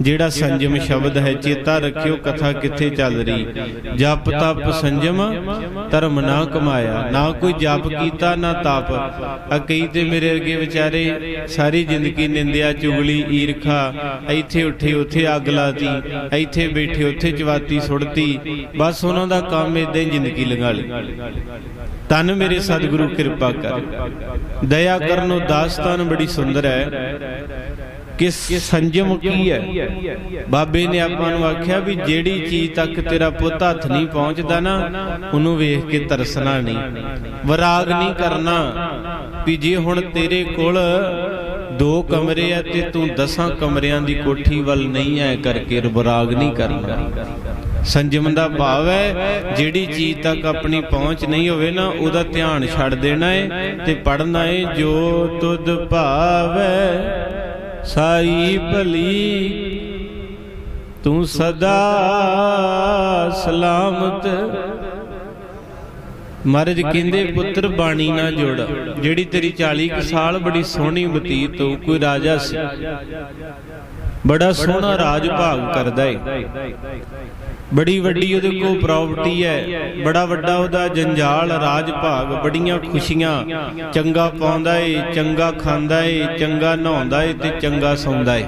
ਜਿਹੜਾ ਸੰਜਮ ਸ਼ਬਦ ਹੈ, ਚੇਤਾ ਰੱਖਿਓ ਕਥਾ ਕਿੱਥੇ ਚੱਲ ਰਹੀ। ਜਪ ਤਪ ਸੰਜਮ, ਧਰਮ ਨਾ ਕਮਾਇਆ। ਨਾ ਕੋਈ ਜਪ ਕੀਤਾ, ਨਾ ਤਪ। ਆ ਕਈ ਤੇ ਮੇਰੇ ਅੱਗੇ ਵਿਚਾਰੇ, ਸਾਰੀ ਜ਼ਿੰਦਗੀ ਨਿੰਦਿਆ ਚੁਗਲੀ, ਈਰਖਾ। ਇੱਥੇ ਉੱਠੇ, ਉੱਥੇ ਅੱਗ ਲਾਤੀ। ਇੱਥੇ ਬੈਠੇ, ਉੱਥੇ ਚਵਾਤੀ, ਸੁੱਟਤੀ। ਬਸ ਉਹਨਾਂ ਦਾ ਕੰਮ ਇਦਾਂ ਹੀ ਜ਼ਿੰਦਗੀ ਲੰਘਾ ਲਈ। ਤਨ ਮੇਰੇ ਸਤਿਗੁਰੂ, ਕਿਰਪਾ ਕਰ। ਦਇਆ ਕਰਨੋ ਦਾਸਤਾਨ ਬੜੀ ਸੁੰਦਰ ਹੈ। ਕਿ ਸੰਜਮ ਕੀ ਹੈ? ਬਾਬੇ ਨੇ ਆਪਾਂ ਨੂੰ ਆਖਿਆ ਵੀ ਜਿਹੜੀ ਚੀਜ਼ ਤੱਕ ਤੇਰਾ ਪੁੱਤ ਹੱਥ ਨਹੀਂ ਪਹੁੰਚਦਾ ਨਾ, ਉਹਨੂੰ ਵੇਖ ਕੇ ਤਰਸਣਾ ਨਹੀਂ, ਵਿਰਾਗ ਨਹੀਂ ਕਰਨਾ। ਵੀ ਜੇ ਹੁਣ ਤੇਰੇ ਕੋਲ ਦੋ ਕਮਰੇ ਆ ਤੇ ਤੂੰ ਦਸਾਂ ਕਮਰਿਆਂ ਦੀ ਕੋਠੀ ਵੱਲ ਨਹੀਂ ਐ ਕਰਕੇ ਵਿਰਾਗ ਨਹੀਂ ਕਰਨਾ। ਸੰਜਮ ਦਾ ਭਾਵ ਹੈ, ਜਿਹੜੀ ਚੀਜ਼ ਤੱਕ ਆਪਣੀ ਪਹੁੰਚ ਨਹੀਂ ਹੋਵੇ ਨਾ, ਉਹਦਾ ਧਿਆਨ ਛੱਡ ਦੇਣਾ ਏ ਤੇ ਪੜਨਾ ਏ, ਜੋ ਤੁਧ ਭਾਵੈ ਸਾਈ ਭਲੀ, ਤੂੰ ਸਦਾ ਸਲਾਮਤ। ਮਹਾਰਾਜ ਕਹਿੰਦੇ, ਪੁੱਤਰ, ਬਾਣੀ ਨਾ ਜੋੜ। ਜਿਹੜੀ ਤੇਰੀ 40 ਕੁ ਸਾਲ ਬੜੀ ਸੋਹਣੀ ਬਤੀਤ ਹੋ ਕੋਈ ਰਾਜਾ ਸੀ ਬੜਾ ਸੋਹਣਾ ਰਾਜ ਭਾਗ ਕਰਦਾ ਏ। ਬੜੀ ਵੱਡੀ ਉਹਦੇ ਕੋਲ ਪ੍ਰਾਪਰਟੀ ਹੈ। ਬੜਾ ਵੱਡਾ ਉਹਦਾ ਜੰਜਾਲ ਰਾਜ ਭਾਗ ਬੜੀਆਂ ਖੁਸ਼ੀਆਂ। ਚੰਗਾ ਪਾਉਂਦਾ ਏ, ਚੰਗਾ ਖਾਂਦਾ ਏ, ਚੰਗਾ ਨਹਾਉਂਦਾ ਏ ਤੇ ਚੰਗਾ ਸੌਂਦਾ ਏ।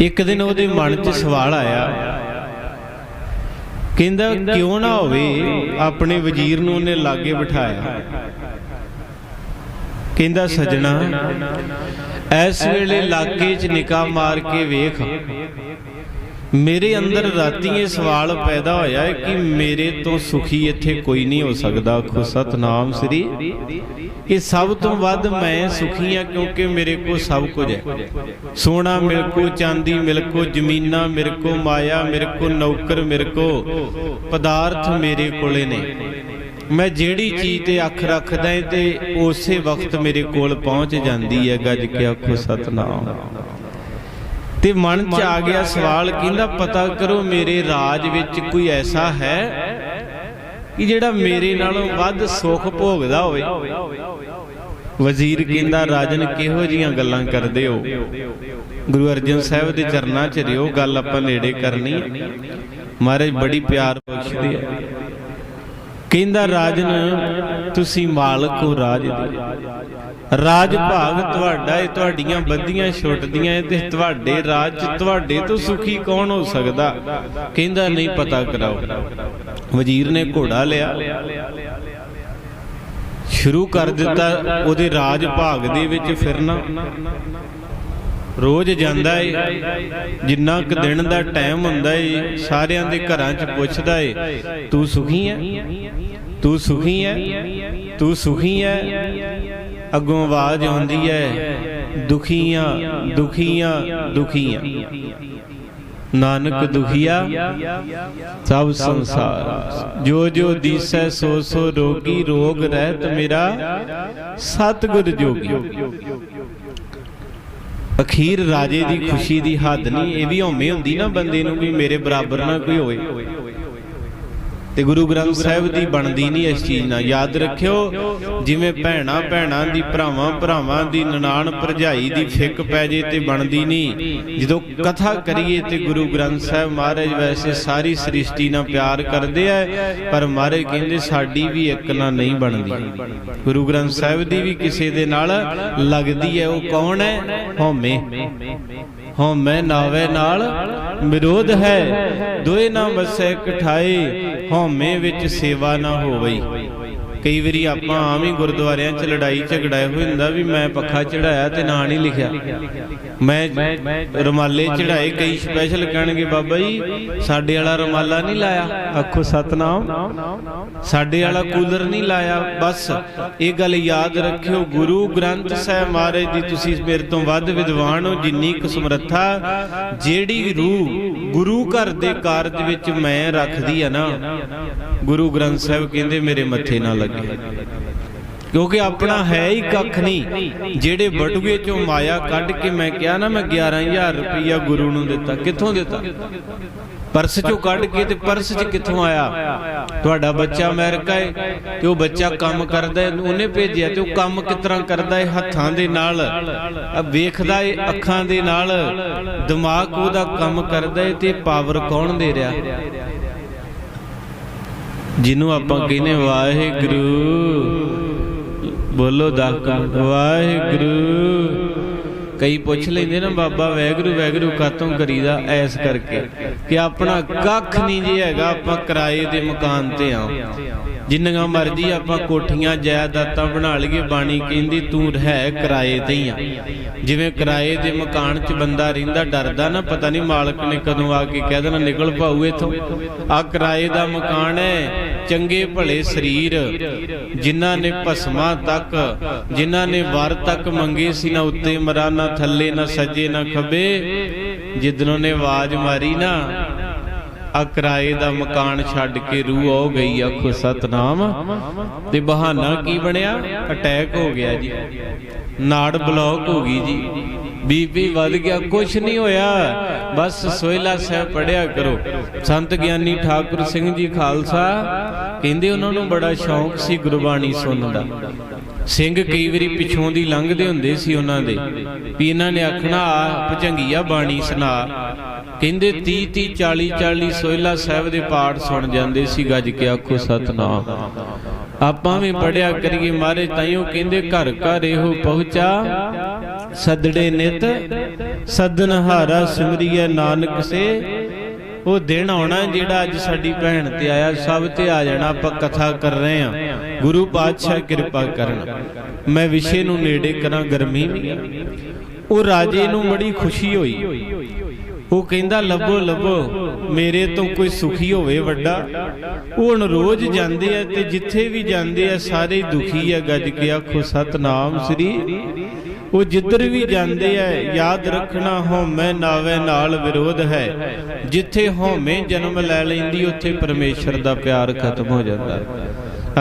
ਇੱਕ ਦਿਨ ਉਹਦੇ ਮਨ 'ਚ ਸਵਾਲ ਆਇਆ। ਕਹਿੰਦਾ, ਕਿਉਂ ਨਾ ਹੋਵੇ ਆਪਣੇ ਵਜ਼ੀਰ ਨੂੰ ਉਹਨੇ ਲਾਗੇ ਬਿਠਾਇਆ? ਕਹਿੰਦਾ, ਸਜਣਾ, ਇਸ ਵੇਲੇ ਲਾਗੇ 'ਚ ਨਿਕਾਹ ਮਾਰ ਕੇ ਵੇਖ। ਮੇਰੇ ਅੰਦਰ ਰਾਤੀ ਇਹ ਸਵਾਲ ਪੈਦਾ ਹੋਇਆ ਹੈ ਕਿ ਮੇਰੇ ਤੋਂ ਸੁਖੀ ਇੱਥੇ ਕੋਈ ਨਹੀਂ ਹੋ ਸਕਦਾ। ਆਖੋ, ਸਤਨਾਮ ਸ੍ਰੀ। ਇਹ ਸਭ ਤੋਂ ਵੱਧ ਮੈਂ ਸੁਖੀ ਆ ਕਿਉਂਕਿ ਮੇਰੇ ਕੋਲ ਸਭ ਕੁਝ ਹੈ। ਸੋਨਾ ਮੇਰੇ ਕੋ ਚਾਂਦੀ ਮੇਰੇ ਕੋ ਜ਼ਮੀਨਾਂ ਮੇਰੇ ਕੋ ਮਾਇਆ ਮੇਰੇ ਕੋ ਨੌਕਰ ਮੇਰੇ ਕੋ ਪਦਾਰਥ ਮੇਰੇ ਕੋਲੇ ਨੇ। ਮੈਂ ਜਿਹੜੀ ਚੀਜ਼ ਤੇ ਅੱਖ ਰੱਖਦਾ ਹਾਂ ਤੇ ਉਸੇ ਵਕਤ ਮੇਰੇ ਕੋਲ ਪਹੁੰਚ ਜਾਂਦੀ ਹੈ। ਗੱਜ ਕੇ ਆਖੋ, ਸਤਨਾਮ। ਤੇ ਮਨ ਚ ਆ ਗਿਆ ਸਵਾਲ ਕਹਿੰਦਾ ਪਤਾ ਕਰੋ ਮੇਰੇ ਰਾਜ ਵਿੱਚ ਕੋਈ ਐਸਾ ਹੈ ਕਿ ਜਿਹੜਾ ਮੇਰੇ ਨਾਲੋਂ ਵੱਧ ਸੁੱਖ ਭੋਗਦਾ ਹੋਵੇ? ਵਜ਼ੀਰ ਕਹਿੰਦਾ ਰਾਜਨ ਕਿਹੋ ਜੀਆਂ ਗੱਲਾਂ ਕਰਦੇ ਹੋ? ਗੁਰੂ ਅਰਜਨ ਸਾਹਿਬ ਦੇ ਚਰਨਾਂ 'ਚ ਰਿਓ ਗੱਲ ਆਪਾਂ ਨੇੜੇ ਕਰਨੀ ਮਹਾਰਾਜ ਬੜੀ ਪਿਆਰ ਬਖਸ਼ਦੇ ਆ। ਕਹਿੰਦਾ ਰਾਜਨ ਤੁਸੀਂ ਮਾਲਕ ਹੋ ਰਾਜ ਦੇ। ਰਾਜ ਭਾਗ ਤੁਹਾਡਾ ਏ, ਤੁਹਾਡੀਆਂ ਬੱਦੀਆਂ ਛੁੱਟਦੀਆਂ ਏ ਤੇ ਤੁਹਾਡੇ ਰਾਜ 'ਚ ਤੁਹਾਡੇ ਤੋਂ ਸੁਖੀ ਕੌਣ ਹੋ ਸਕਦਾ? ਕਹਿੰਦਾ, ਨਹੀਂ ਪਤਾ ਕਰਾਓ। ਵਜ਼ੀਰ ਨੇ ਘੋੜਾ ਲਿਆ, ਸ਼ੁਰੂ ਕਰ ਦਿੱਤਾ ਉਹਦੇ ਰਾਜ ਭਾਗ ਦੇ ਵਿੱਚ ਫਿਰਨਾ। ਰੋਜ਼ ਜਾਂਦਾ ਏ, ਜਿੰਨਾ ਕੁ ਦਿਨ ਦਾ ਟਾਈਮ ਹੁੰਦਾ ਏ, ਸਾਰਿਆਂ ਦੇ ਘਰਾਂ 'ਚ ਪੁੱਛਦਾ ਏ, ਤੂੰ ਸੁਖੀ ਐ ਤੂੰ ਸੁਖੀ ਐ ਤੂੰ ਸੁਖੀ ਐ ਅੱਗੋਂ ਆਵਾਜ਼ ਆਉਂਦੀ ਐ ਦੁਖੀਆਂ ਦੁਖੀਆਂ ਦੁਖੀਆਂ। ਨਾਨਕ ਦੁਖੀਆ, ਸਭ ਸੰਸਾਰ। ਜੋ ਜੋ ਦੀਸੈ ਸੋ ਸੋ ਰੋਗੀ ਰੋਗ ਰਹਿਤ ਮੇਰਾ, ਸਤਿਗੁਰ ਜੋਗੀ। ਅਖੀਰ ਰਾਜੇ ਦੀ ਖੁਸ਼ੀ ਦੀ ਹੱਦ ਨਹੀਂ, ਇਹ ਵੀ ਹਉਮੈ ਹੁੰਦੀ ਨਾ ਬੰਦੇ ਨੂੰ ਵੀ ਮੇਰੇ ਬਰਾਬਰ ਨਾ ਕੋਈ ਹੋਵੇ। ਤੇ ਗੁਰੂ ਗ੍ਰੰਥ ਸਾਹਿਬ ਦੀ ਬਣਦੀ ਨਹੀਂ ਇਸ ਚੀਜ਼ ਨਾਲ। ਯਾਦ ਰੱਖਿਓ, ਜਿਵੇਂ ਭੈਣਾ ਭੈਣਾਂ ਦੀ, ਭਰਾਵਾਂ ਭਰਾਵਾਂ ਦੀ, ਨਨਾਣ ਭਰਜਾਈ ਦੀ ਫਿੱਕ ਪੈ ਜੇ ਤੇ ਬਣਦੀ ਨਹੀਂ। ਜਦੋਂ ਕਥਾ ਕਰੀਏ ਤੇ ਗੁਰੂ ਗ੍ਰੰਥ ਸਾਹਿਬ ਮਹਾਰਾਜ ਵੈਸੇ ਸਾਰੀ ਸ੍ਰਿਸ਼ਟੀ ਨਾਲ ਪਿਆਰ ਕਰਦੇ ਆ, ਪਰ ਮਹਾਰਾਜ ਕਹਿੰਦੇ ਸਾਡੀ ਵੀ ਇੱਕ ਨਾਲ ਨਹੀਂ ਬਣਦੀ। ਗੁਰੂ ਗ੍ਰੰਥ ਸਾਹਿਬ ਦੀ ਵੀ ਕਿਸੇ ਦੇ ਨਾਲ ਲੱਗਦੀ ਹੈ, ਉਹ ਕੌਣ ਹੈ? ਹਉਮੈ। ਹਉਮੈ ਨਾਵੇ ਨਾਲ ਵਿਰੋਧ ਹੈ ਦੋਏ ਨਾ ਵਸੈ ਕਠਾਈ ਹਉਮੈ ਵਿੱਚ ਸੇਵਾ ਨਾ ਹੋਵਈ। ਕਈ ਵਾਰੀ ਆਪਾਂ ਆਮ ਹੀ ਗੁਰਦੁਆਰਿਆਂ 'ਚ ਲੜਾਈ ਝਗੜਾਏ ਹੋਏ ਹੁੰਦਾ ਵੀ ਮੈਂ ਪੱਖਾ ਚੜਾਇਆ ਤੇ ਨਾਂ ਨਹੀਂ ਲਿਖਿਆ। ਮੈਂ ਰਮਾਲੇ ਚੜਾਏ, ਕਈ ਸਪੈਸ਼ਲ ਕਹਿਣਗੇ, ਬਾਬਾ ਜੀ, ਸਾਡੇ ਵਾਲਾ ਰਮਾਲਾ ਨਹੀਂ ਲਾਇਆ। ਆਖੋ, ਸਤਨਾਮ, ਸਾਡੇ ਵਾਲਾ ਕੂਲਰ ਨਹੀਂ ਲਾਇਆ। ਬਸ, ਇਹ ਗੱਲ ਯਾਦ ਰੱਖਿਓ, ਗੁਰੂ ਗ੍ਰੰਥ ਸਾਹਿਬ ਮਹਾਰਾਜ ਦੀ ਤੁਸੀਂ ਮੇਰੇ ਤੋਂ ਵੱਧ ਵਿਦਵਾਨ ਹੋ, ਜਿੰਨੀ ਕੁ ਸਮਰੱਥਾ ਜਿਹੜੀ ਰੂਹ ਗੁਰੂ ਘਰ ਦੇ ਕਾਰਜ ਵਿੱਚ ਮੈਂ ਰੱਖਦੀ ਆ ਨਾ, ਗੁਰੂ ਗ੍ਰੰਥ ਸਾਹਿਬ ਕਹਿੰਦੇ, ਮੇਰੇ ਮੱਥੇ ਨਾ ਲੱਗੇ ਕਿਉਂਕਿ ਆਪਣਾ ਹੈ ਹੀ ਕੱਖ ਨਹੀਂ। ਜਿਹੜੇ ਬਟੂਏ ਚੋਂ ਮਾਇਆ ਕੱਢ ਕੇ ਮੈਂ ਕਿਹਾ ਨਾ, ਮੈਂ 11000 ਰੁਪਇਆ ਗੁਰੂ ਨੂੰ ਦਿੱਤਾ। ਕਿੱਥੋਂ ਦਿੱਤਾ? ਪਰਸ ਚੋਂ ਕੱਢ ਕੇ ਤੇ ਪਰਸ 'ਚ ਕਿੱਥੋਂ ਆਇਆ? ਤੁਹਾਡਾ ਬੱਚਾ ਅਮਰੀਕਾ ਹੈ ਤੇ ਉਹ ਬੱਚਾ ਕੰਮ ਕਰਦਾ ਹੈ ਉਹਨੇ ਭੇਜਿਆ ਤੇ ਉਹ ਕੰਮ ਕਿਸ ਤਰ੍ਹਾਂ ਕਰਦਾ ਹੈ ਹੱਥਾਂ ਦੇ ਨਾਲ। ਵੇਖਦਾ ਹੈ ਅੱਖਾਂ ਦੇ ਨਾਲ। ਦਿਮਾਗ ਉਹਦਾ ਕੰਮ ਕਰਦਾ ਹੈ ਤੇ ਪਾਵਰ ਕੌਣ ਦੇ ਰਿਹਾ? ਜਿਹਨੂੰ ਆਪਾਂ ਕਹਿੰਦੇ ਵਾਹਿਗੁਰੂ। ਬੋਲੋ ਦਾਕਾ ਵਾਹਿਗੁਰੂ। ਕਈ ਪੁੱਛ ਲੈਂਦੇ ਨਾ ਬਾਬਾ ਵੈਗਰੂ ਵੈਗਰੂ ਕਾਤੋਂ ਕਰੀਦਾ ਐਸ ਕਰਕੇ ਕਿ ਆਪਣਾ ਕੱਖ ਨਹੀਂ ਜੇ ਹੈਗਾ ਆਪਾਂ ਕਿਰਾਏ ਦੇ ਮਕਾਨ ਤੇ ਆ ਜਿੰਨੀਆਂ ਮਰਜ਼ੀ ਆਪਾਂ ਕੋਠੀਆਂ ਜਾਇਦਾਦਾਂ ਬਣਾ ਲਈਏ, ਬਾਣੀ ਕਹਿੰਦੀ ਤੂੰ ਰਹਿ ਕਿਰਾਏ ਤੇ ਹੀ ਆ। ਜਿਵੇਂ ਕਿਰਾਏ ਦੇ ਮਕਾਨ 'ਚ ਬੰਦਾ ਰਹਿੰਦਾ, ਡਰਦਾ ਨਾ, ਪਤਾ ਨਹੀਂ ਮਾਲਕ ਨੇ ਕਦੋਂ ਆ ਕੇ ਕਹਿ ਦੇਣਾ, ਨਿਕਲ ਪਾਉ ਇਥੋਂ। ਆ ਕਿਰਾਏ ਦਾ ਮਕਾਨ ਹੈ, ਚੰਗੇ ਭਲੇ ਸਰੀਰ, ਜਿਨ੍ਹਾਂ ਨੇ ਭਸਮਾਂ ਤੱਕ, ਜਿਨ੍ਹਾਂ ਨੇ ਵਰ ਤੱਕ ਮੰਗੇ ਸੀ, ਨਾ ਉੱਤੇ ਮਰਾ, ਨਾ ਥੱਲੇ, ਨਾ ਸੱਜੇ, ਨਾ ਖੱਬੇ ਜਿੱਦਨੋਂ ਨੇ ਆਵਾਜ਼ ਮਾਰੀ ਨਾ ਆ ਕਿਰਾਏ ਦਾ ਮਕਾਨ ਛੱਡ ਕੇ ਰੂਹ ਹੋ ਗਈ, ਆਖੋ, ਸਤਨਾਮ। ਤੇ ਬਹਾਨਾ ਕੀ ਬਣਿਆ? ਅਟੈਕ ਹੋ ਗਿਆ ਜੀ। ਨਾੜ ਬਲੌਕ ਹੋ ਗਈ ਜੀ। ਬੀਪੀ ਵੱਧ ਗਿਆ ਕੁਝ ਨਹੀਂ ਹੋਇਆ। ਬਸ ਸੋਇਲਾ ਸਾਹਿਬ ਪੜਿਆ ਕਰੋ। ਸੰਤ ਗਿਆਨੀ ਠਾਕੁਰ ਸਿੰਘ ਜੀ ਖਾਲਸਾ, ਕਹਿੰਦੇ ਉਹਨਾਂ ਨੂੰ ਬੜਾ ਸ਼ੌਂਕ ਸੀ ਗੁਰਬਾਣੀ ਸੁਣਨ ਦਾ। ਸਿੰਘ ਕਈ ਵਾਰੀ ਪਿਛੋਂ ਦੀ ਲੰਘਦੇ ਹੁੰਦੇ ਸੀ ਉਹਨਾਂ ਦੇ ਵੀ ਇਹਨਾਂ ਨੇ ਆਖਣਾ ਭਜੰਗੀਆ ਬਾਣੀ ਸੁਣਾ। ਕਹਿੰਦੇ 30 30 40 40 ਸੋਹਿਲਾ ਸਾਹਿਬ ਦੇ ਪਾਠ ਸੁਣ ਜਾਂਦੇ ਸੀ ਗੱਜ ਕੇ ਆਖੋ ਸਤਨਾਮ। ਆਪਾਂ ਵੀ ਪੜਿਆ ਕਰੀਏ ਮਾਰੇ ਤਾਈਓ ਕਹਿੰਦੇ ਘਰ ਘਰ ਇਹੋ ਪਹੁੰਚਾ ਸਦੜੇ ਨਿਤ ਸਦਨ ਹਾਰਾ ਸਿਮਰੀਏ ਨਾਨਕ ਸੇ। ਉਹ ਦਿਨ ਆਉਣਾ ਜਿਹੜਾ ਅੱਜ ਸਾਡੀ ਭੈਣ ਤੇ ਆਇਆ ਸਭ ਤੇ ਆ ਜਾਣਾ ਆਪਾਂ ਕਥਾ ਕਰ ਰਹੇ ਆ ਗੁਰੂ ਪਾਤਸ਼ਾਹ ਕਿਰਪਾ ਕਰਨ। ਮੈਂ ਵਿਸ਼ੇ ਨੂੰ ਨੇੜੇ ਕਰਾਂ ਗਰਮੀ। ਉਹ ਰਾਜੇ ਨੂੰ ਬੜੀ ਖੁਸ਼ੀ ਹੋਈ। ਉਹ ਕਹਿੰਦਾ ਲੱਭੋ ਲੱਭੋ ਮੇਰੇ ਤੋਂ ਕੋਈ ਸੁਖੀ ਹੋਵੇ ਵੱਡਾ। ਉਹ ਹੁਣ ਰੋਜ਼ ਜਾਂਦੇ ਆ ਤੇ ਜਿੱਥੇ ਵੀ ਜਾਂਦੇ ਆ ਸਾਰੇ ਦੁਖੀ ਆ ਗੱਜ ਕੇ ਆਖੋ ਸਤਨਾਮ ਸ੍ਰੀ ਉਹ ਜਿੱਧਰ ਵੀ ਜਾਂਦੇ ਆ ਯਾਦ ਰੱਖਣਾ ਹਉਮੈ ਨਾਵੇ ਨਾਲ ਵਿਰੋਧ ਹੈ। ਜਿੱਥੇ ਹਉਮੈ ਜਨਮ ਲੈ ਲੈਂਦੀ ਉੱਥੇ ਪਰਮੇਸ਼ਰ ਦਾ ਪਿਆਰ ਖਤਮ ਹੋ ਜਾਂਦਾ।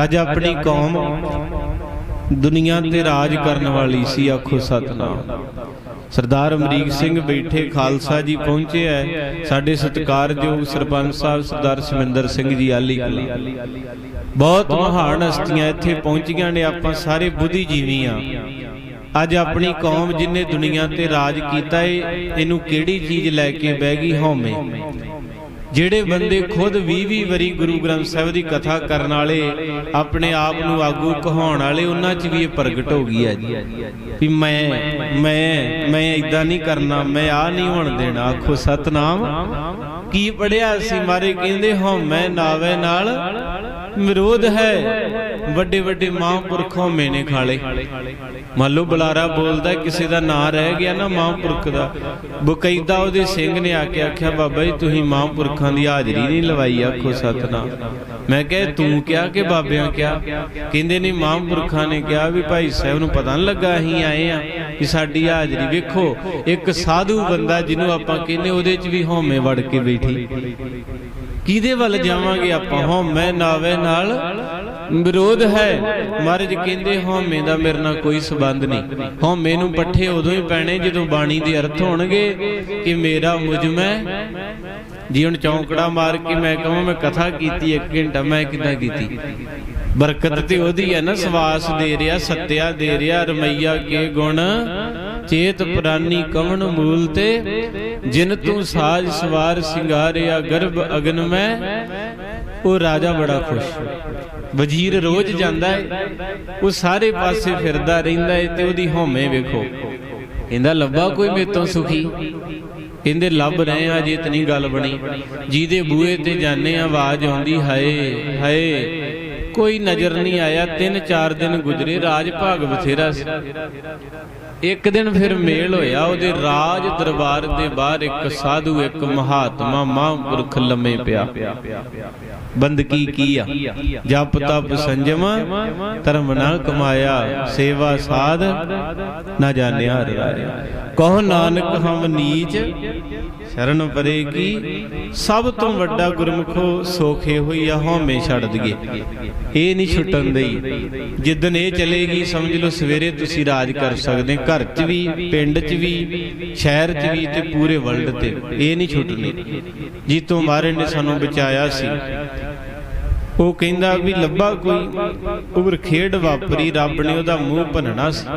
ਅੱਜ ਆਪਣੀ ਕੌਮ ਦੁਨੀਆ ਤੇ ਰਾਜ ਕਰਨ ਵਾਲੀ ਸੀ ਆਖੋ ਸਤਨਾਮ। ਸਰਦਾਰ ਅਮਰੀਕ ਸਿੰਘ ਬੈਠੇ ਖਾਲਸਾ ਜੀ ਪਹੁੰਚੇ ਐ ਸਾਡੇ ਸਤਿਕਾਰਯੋਗ ਸਰਪੰਚ ਸਾਹਿਬ ਸਰਦਾਰ ਸਮਿੰਦਰ ਸਿੰਘ ਜੀ ਆਲੀ ਕਲਾ। ਬਹੁਤ ਮਹਾਨ ਹਸਤੀਆਂ ਇੱਥੇ ਪਹੁੰਚੀਆਂ ਨੇ ਆਪਾਂ ਸਾਰੇ ਬੁੱਧੀਜੀਵੀ ਆ ਅੱਜ ਆਪਣੀ ਕੌਮ ਜਿਨੇ ਦੁਨੀਆ ਤੇ ਰਾਜ ਕੀਤਾ ਏ, ਇਹਨੂੰ ਕਿਹੜੀ ਚੀਜ਼ ਲੈ ਕੇ ਬਹਿ ਗਈ ਹਉਮੈ? ਜਿਹੜੇ ਬੰਦੇ ਖੁਦ 20-20 ਵਰੀ ਗੁਰੂ ਗ੍ਰੰਥ ਸਾਹਿਬ ਦੀ ਕਥਾ ਕਰਨ ਵਾਲੇ, ਆਪਣੇ ਆਪ ਨੂੰ ਆਗੂ ਕਹਾਉਣ ਵਾਲੇ, ਉਹਨਾਂ 'ਚ ਵੀ ਇਹ ਪ੍ਰਗਟ ਹੋ ਗਈ ਹੈ ਜੀ ਵੀ ਮੈਂ ਮੈਂ ਮੈਂ ਇਦਾਂ ਨਹੀਂ ਕਰਨਾ, ਮੈਂ ਆ ਨਹੀਂ ਹੋਣ ਦੇਣਾ। ਆਖੋ, ਸਤਨਾਮ, ਕੀ ਪੜਿਆ ਸੀ ਮਾਰੇ? ਕਹਿੰਦੇ ਹਉਮੈ ਨਾਵੇ ਨਾਲ ਵਿਰੋਧ ਹੈ। ਵੱਡੇ ਵੱਡੇ ਮਹਾਂਪੁਰਖੋਂ ਮੈਨੇ ਖਾਲੇ। ਮੰਨ ਲਓ ਬੁਲਾਰਾ ਬੋਲਦਾ, ਕਿਸੇ ਦਾ ਨਾਂ ਰਹਿ ਗਿਆ ਨਾ ਮਹਾਂਪੁਰਖ ਦਾ। ਬਕਾਇਦਾ ਉਹਦੇ ਸਿੰਘ ਨੇ ਆ ਕੇ ਆਖਿਆ, ਬਾਬਾ ਜੀ, ਤੁਸੀਂ ਮਹਾਂਪੁਰਖਾਂ ਦੀ ਹਾਜ਼ਰੀ ਨਹੀਂ ਲਵਾਈ, ਆਖੋ ਸਤਨਾਮ। ਮੈਂ ਕਹੇ, ਤੂੰ ਕਿਹਾ ਕਿ ਬਾਬਿਆਂ ਕਿਹਾ? ਕਹਿੰਦੇ ਨਹੀਂ, ਮਹਾਂਪੁਰਖਾਂ ਨੇ ਕਿਹਾ ਵੀ ਭਾਈ ਸਾਹਿਬ ਨੂੰ ਪਤਾ ਨਹੀਂ ਲੱਗਾ, ਅਸੀਂ ਆਏ ਆ ਕਿ ਸਾਡੀ ਹਾਜ਼ਰੀ ਵੇਖੋ, ਇੱਕ ਸਾਧੂ ਬੰਦਾ ਜਿਹਨੂੰ ਆਪਾਂ ਕਹਿੰਦੇ ਉਹਦੇ 'ਚ ਵੀ ਹਉਮੈ ਵੜ ਕੇ ਬੈਠੀ। ਕਿਹਦੇ ਵੱਲ ਜਾਵਾਂਗੇ ਆਪਾਂ? ਹਉਮੈ ਨਾਵੇ ਨਾਲ ਵਿਰੋਧ ਹੈ। ਮਹਾਰਾਜ ਕਹਿੰਦੇ, ਹਉਮੈ ਦਾ ਮੇਰੇ ਨਾਲ ਕੋਈ ਸਬੰਧ ਨਹੀਂ। ਹਉਮੈ ਨੂੰ ਪੱਠੇ ਉਦੋਂ ਹੀ ਪੈਣੇ ਜਦੋਂ ਬਾਣੀ ਦੇ ਅਰਥ ਹੋਣਗੇ ਕਿ ਮੇਰਾ ਮੁਝ ਜੀ ਹੁਣ ਚੌਂਕੜਾ ਮਾਰ ਕੇ ਮੈਂ ਕਹਾਂ, ਮੈਂ ਕਥਾ ਕੀਤੀ, ਇੱਕ ਘੰਟਾ ਮੈਂ ਕਿਦਾਂ ਕੀਤੀ? ਬਰਕਤ ਤੇ ਉਹਦੀ ਹੈ ਨਾ, ਸਵਾਸ ਦੇ ਰਿਆ ਸੱਤਿਆ ਦੇ ਰਿਆ ਰਮਈਆ ਕੇ ਗੁਣ। ਚੇਤ ਪ੍ਰਾਨੀ ਕਵਣ ਮੂਲ ਤੇ, ਜਿਨ ਤੂੰ ਸਾਜ ਸਵਾਰ, ਸਿੰਗਾਰਿਆ ਗਰਭ ਅਗਨ ਮੈਂ। ਉਹ ਰਾਜਾ ਬੜਾ ਖੁਸ਼। ਵਜ਼ੀਰ ਰੋਜ਼ ਜਾਂਦਾ ਹੈ, ਉਹ ਸਾਰੇ ਪਾਸੇ ਫਿਰਦਾ ਰਹਿੰਦਾ ਹੈ ਤੇ ਉਹਦੀ ਹਉਮੈ ਵੇਖੋ। ਕਹਿੰਦਾ, ਲੱਭਾ ਕੋਈ ਮੇਰੇ ਤੋਂ ਸੁਖੀ? ਕਹਿੰਦੇ, ਲੱਭ ਰਹੇ ਆ ਜੇ ਇਤਨੀ ਗੱਲ ਬਣੀ। ਜਿਹਦੇ ਬੂਹੇ ਤੇ ਜਾਣੇ ਆਵਾਜ਼ ਆਉਂਦੀ, ਹਾਏ ਹਾਏ। ਕੋਈ ਨਜ਼ਰ ਨਹੀਂ ਆਇਆ, ਤਿੰਨ ਚਾਰ ਦਿਨ ਗੁਜ਼ਰੇ, ਰਾਜ ਭਾਗ ਬਥੇਰਾ ਸੀ। ਇੱਕ ਦਿਨ ਫਿਰ ਮੇਲ ਹੋਇਆ, ਉਹਦੇ ਰਾਜ ਦਰਬਾਰ ਦੇ ਬਾਹਰ ਇੱਕ ਸਾਧੂ, ਇੱਕ ਮਹਾਤਮਾ ਮਹਾਂਪੁਰਖ ਲੰਮੇ ਪਿਆ। ਬੰਦਗੀ ਕੀ ਆ ਜਪ ਤਪ ਸੰਜਮ, ਧਰਮ ਨਾ ਕਮਾਇਆ, ਸੇਵਾ ਸਾਧ, ਨਾ ਜਾਣਿਆ ਹਰਿ ਕਹੋ ਨਾਨਕ ਹਮ ਨੀਚ ਸ਼ਰਨ ਪਰੇ ਕੀ ਸਭ ਤੋਂ ਵੱਡਾ ਗੁਰਮੁਖੋ, ਸੋਖੇ ਹੋਈ ਆ ਹਉਮੈ ਛੱਡ ਦਈਏ। ਇਹ ਨਹੀਂ ਛੁੱਟਣ ਦਈ। ਜਿੱਦਨ ਇਹ ਚਲੇਗੀ, ਸਮਝ ਲਓ ਸਵੇਰੇ ਤੁਸੀਂ ਰਾਜ ਕਰ ਸਕਦੇ ਘਰ 'ਚ ਵੀ, ਪਿੰਡ 'ਚ ਵੀ, ਸ਼ਹਿਰ 'ਚ ਵੀ ਤੇ ਪੂਰੇ ਵਰਲਡ ਤੇ। ਇਹ ਨਹੀਂ ਛੁੱਟਣੀ। ਜੀ ਤੋਂ ਮਾਰੇ ਨੇ ਸਾਨੂੰ ਬਚਾਇਆ ਸੀ। ਉਹ ਕਹਿੰਦਾ ਵੀ ਲੱਭਾ ਕੋਈ। ਉਬਰ ਖੇਡ ਵਾਪਰੀ, ਰੱਬ ਨੇ ਉਹਦਾ ਮੂੰਹ ਭੰਨਣਾ ਸੀ।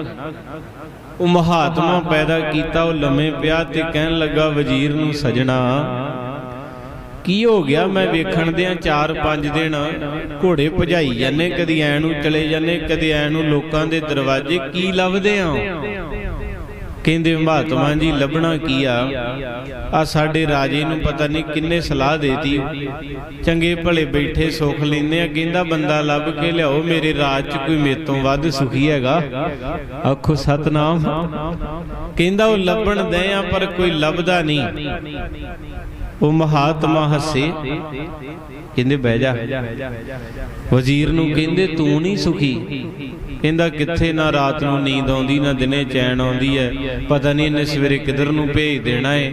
ਉਹ ਮਹਾਤਮਾ ਪੈਦਾ ਕੀਤਾ, ਉਹ ਲੰਮੇ ਪਿਆ ਤੇ ਕਹਿਣ ਲੱਗਾ, ਵਜ਼ੀਰ ਨੂੰ ਸਜਣਾ। ਕੀ ਹੋ ਗਿਆ? ਮੈਂ ਵੇਖਣ ਦਿਆਂ 4-5 ਦਿਨ ਘੋੜੇ ਭਜਾਈ ਜਾਂਦੇ, ਕਦੀ ਐ ਨੂੰ ਚਲੇ ਜਾਂਦੇ, ਕਦੀ ਐ ਨੂੰ ਲੋਕਾਂ ਦੇ ਦਰਵਾਜ਼ੇ, ਕੀ ਲੱਭਦੇ ਆ? ਕਹਿੰਦੇ ਮਹਾਤਮਾ ਜੀ ਲੱਭਣਾ ਕੀ ਆ? ਆ ਸਾਡੇ ਰਾਜੇ ਨੂੰ ਪਤਾ ਨਹੀਂ ਕਿੰਨੇ ਸਲਾਹ ਦੇਤੀ। ਚੰਗੇ ਭਲੇ ਬੈਠੇ ਸੁਖ ਲੈਂਦੇ ਆ। ਕਹਿੰਦਾ ਬੰਦਾ ਲੱਭ ਕੇ ਲਿਆਓ ਮੇਰੇ ਰਾਜ 'ਚ ਕੋਈ ਮੇਰੇ ਤੋਂ ਵੱਧ ਸੁਖੀ ਹੈਗਾ। ਆਖੋ ਸਤਨਾਮ। ਕਹਿੰਦਾ ਉਹ ਲੱਭਣ ਦੇ ਆ ਪਰ ਕੋਈ ਲੱਭਦਾ ਨਹੀਂ। ਉਹ ਮਹਾਤਮਾ ਹੱਸੇ। ਕਹਿੰਦੇ ਬਹਿ ਜਾ। ਵਜ਼ੀਰ ਨੂੰ ਕਹਿੰਦੇ ਤੂੰ ਨਹੀਂ ਸੁਖੀ। ਕਹਿੰਦਾ ਕਿੱਥੇ ਨਾ ਰਾਤ ਨੂੰ ਨੀਂਦ ਆਉਂਦੀ, ਨਾ ਦਿਨੇ ਚੈਨ ਆਉਂਦੀ ਹੈ। ਪਤਾ ਨਹੀਂ ਇਹਨੇ ਸਵੇਰੇ ਕਿੱਧਰ ਨੂੰ ਭੇਜ ਦੇਣਾ ਏ।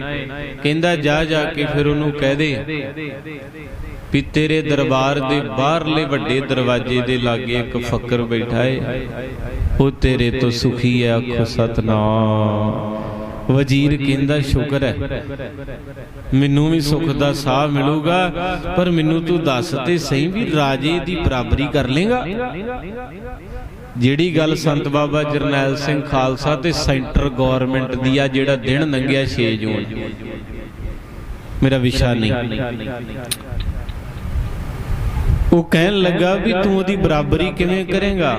ਕਹਿੰਦਾ, ਜਾ ਜਾ ਕੇ ਫਿਰ ਉਹਨੂੰ ਕਹਿ ਦੇ ਵੀ ਤੇਰੇ ਦਰਬਾਰ ਦੇ ਬਾਹਰਲੇ ਵੱਡੇ ਦਰਵਾਜ਼ੇ ਦੇ ਲਾਗੇ ਇੱਕ ਫੱਕਰ ਬੈਠਾ ਏ। ਉਹ ਤੇਰੇ ਤੋਂ ਸੁਖੀ ਹੈ, ਆਖੋ, ਸਤਨਾਮ। ਵਜ਼ੀਰ ਕਹਿੰਦਾ, ਸ਼ੁਕਰ ਹੈ। ਮੈਨੂੰ ਵੀ ਸੁਖ ਦਾ ਸਾਹ ਮਿਲੂਗਾ, ਪਰ ਮੈਨੂੰ ਤੂੰ ਦੱਸ ਤੇ ਸਹੀ ਵੀ ਰਾਜੇ ਦੀ ਬਰਾਬਰੀ ਕਰ ਲੇਗਾ? ਜਿਹੜੀ ਗੱਲ ਸੰਤ ਬਾਬਾ ਜਰਨੈਲ ਸਿੰਘ ਖਾਲਸਾ ਤੇ ਸੈਂਟਰ ਗਵਰਨਮੈਂਟ ਦੀ ਆ, ਜਿਹੜਾ ਦਿਨ ਲੰਘਿਆ 6 ਜੂਨ। ਮੇਰਾ ਵਿਸ਼ਾ ਨਹੀਂ। ਉਹ ਕਹਿਣ ਲੱਗਾ ਵੀ ਤੂੰ ਉਹਦੀ ਬਰਾਬਰੀ ਕਿਵੇਂ ਕਰੇਗਾ?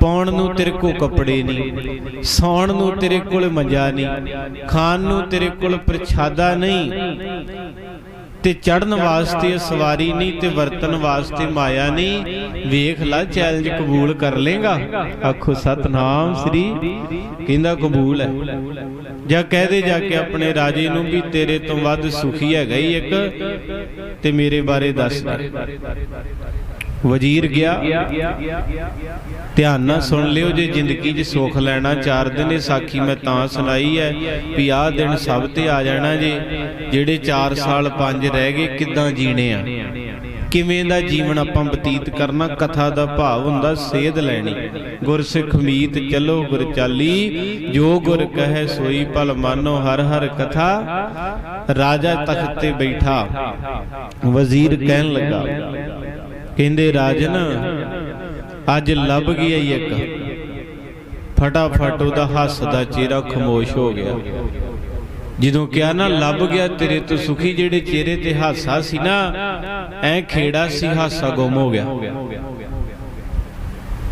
ਪਾਉਣ ਨੂੰ ਤੇਰੇ ਕੋਲ ਕੱਪੜੇ ਨਹੀਂ, ਸੌਣ ਨੂੰ ਤੇਰੇ ਕੋਲ ਮੰਜਾ ਨਹੀਂ, ਖਾਣ ਨੂੰ ਤੇਰੇ ਕੋਲ ਪ੍ਰਸ਼ਾਦਾ ਨਹੀਂ। ਤੇ ਚੜਨ ਵਾਸਤੇ ਸਵਾਰੀ ਨਹੀਂ ਤੇ ਵਰਤਨ ਵਾਸਤੇ ਮਾਇਆ ਨਹੀਂ। ਵੇਖ ਲੈ ਚੈਲੰਜ ਕਬੂਲ ਕਰ ਲੇਗਾ। ਆਖੋ, ਸਤਨਾਮ ਸ੍ਰੀ ਕਹਿੰਦਾ ਕਬੂਲ ਹੈ। ਜਾਂ ਕਹਦੇ ਜਾ ਕੇ ਆਪਣੇ ਰਾਜੇ ਨੂੰ ਵੀ ਤੇਰੇ ਤੋਂ ਵੱਧ ਸੁਖੀ ਹੈਗਾ ਹੀ ਇੱਕ। ਤੇ ਮੇਰੇ ਬਾਰੇ ਦੱਸ ਦੇ। ਵਜ਼ੀਰ ਗਿਆ। ਧਿਆਨ ਨਾਲ ਸੁਣ ਲਿਓ ਜੇ ਜ਼ਿੰਦਗੀ 'ਚ ਸੁੱਖ ਲੈਣਾ ਚਾਰ ਦਿਨ ਇਹ ਸਾਖੀ ਮੈਂ ਤਾਂ ਸੁਣਾਈ ਹੈ ਵੀ ਆਹ ਦਿਨ ਸਭ ਤੇ ਆ ਜਾਣਾ ਜੇ ਜਿਹੜੇ 4 ਸਾਲ 5 ਰਹਿ ਗਏ ਕਿੱਦਾਂ ਜੀਣੇ ਆ? ਕਿਵੇਂ ਦਾ ਜੀਵਨ ਆਪਾਂ ਬਤੀਤ ਕਰਨਾ? ਕਥਾ ਦਾ ਭਾਵ ਹੁੰਦਾ ਸੇਧ ਲੈਣੀ। ਗੁਰਸਿੱਖ ਮੀਤ ਚਲੋ ਗੁਰ ਚਾਲੀ। ਜੋ ਗੁਰ ਕਹੈ ਸੋਈ ਭਲ ਮਾਨੋ ਹਰ ਹਰ ਕਥਾ। ਰਾਜਾ ਤਖਤ ਤੇ ਬੈਠਾ। ਵਜ਼ੀਰ ਕਹਿਣ ਲੱਗਾ ਕਹਿੰਦੇ ਰਾਜਨ, ਅੱਜ ਲੱਭ ਗਿਆ ਇੱਕ। ਫਟਾਫਟ ਉਹਦਾ ਹੱਸਦਾ ਚਿਹਰਾ ਖਮੋਸ਼ ਹੋ ਗਿਆ। ਜਦੋਂ ਕਿਹਾ ਨਾ, ਲੱਭ ਗਿਆ ਤੇਰੇ ਤੋਂ ਸੁਖੀ ਜਿਹੜੇ ਚਿਹਰੇ ਤੇ ਹਾਸਾ ਸੀ ਨਾ, ਐ ਖੇੜਾ ਸੀ, ਹਾਸਾ ਗੁੰਮ ਹੋ ਗਿਆ।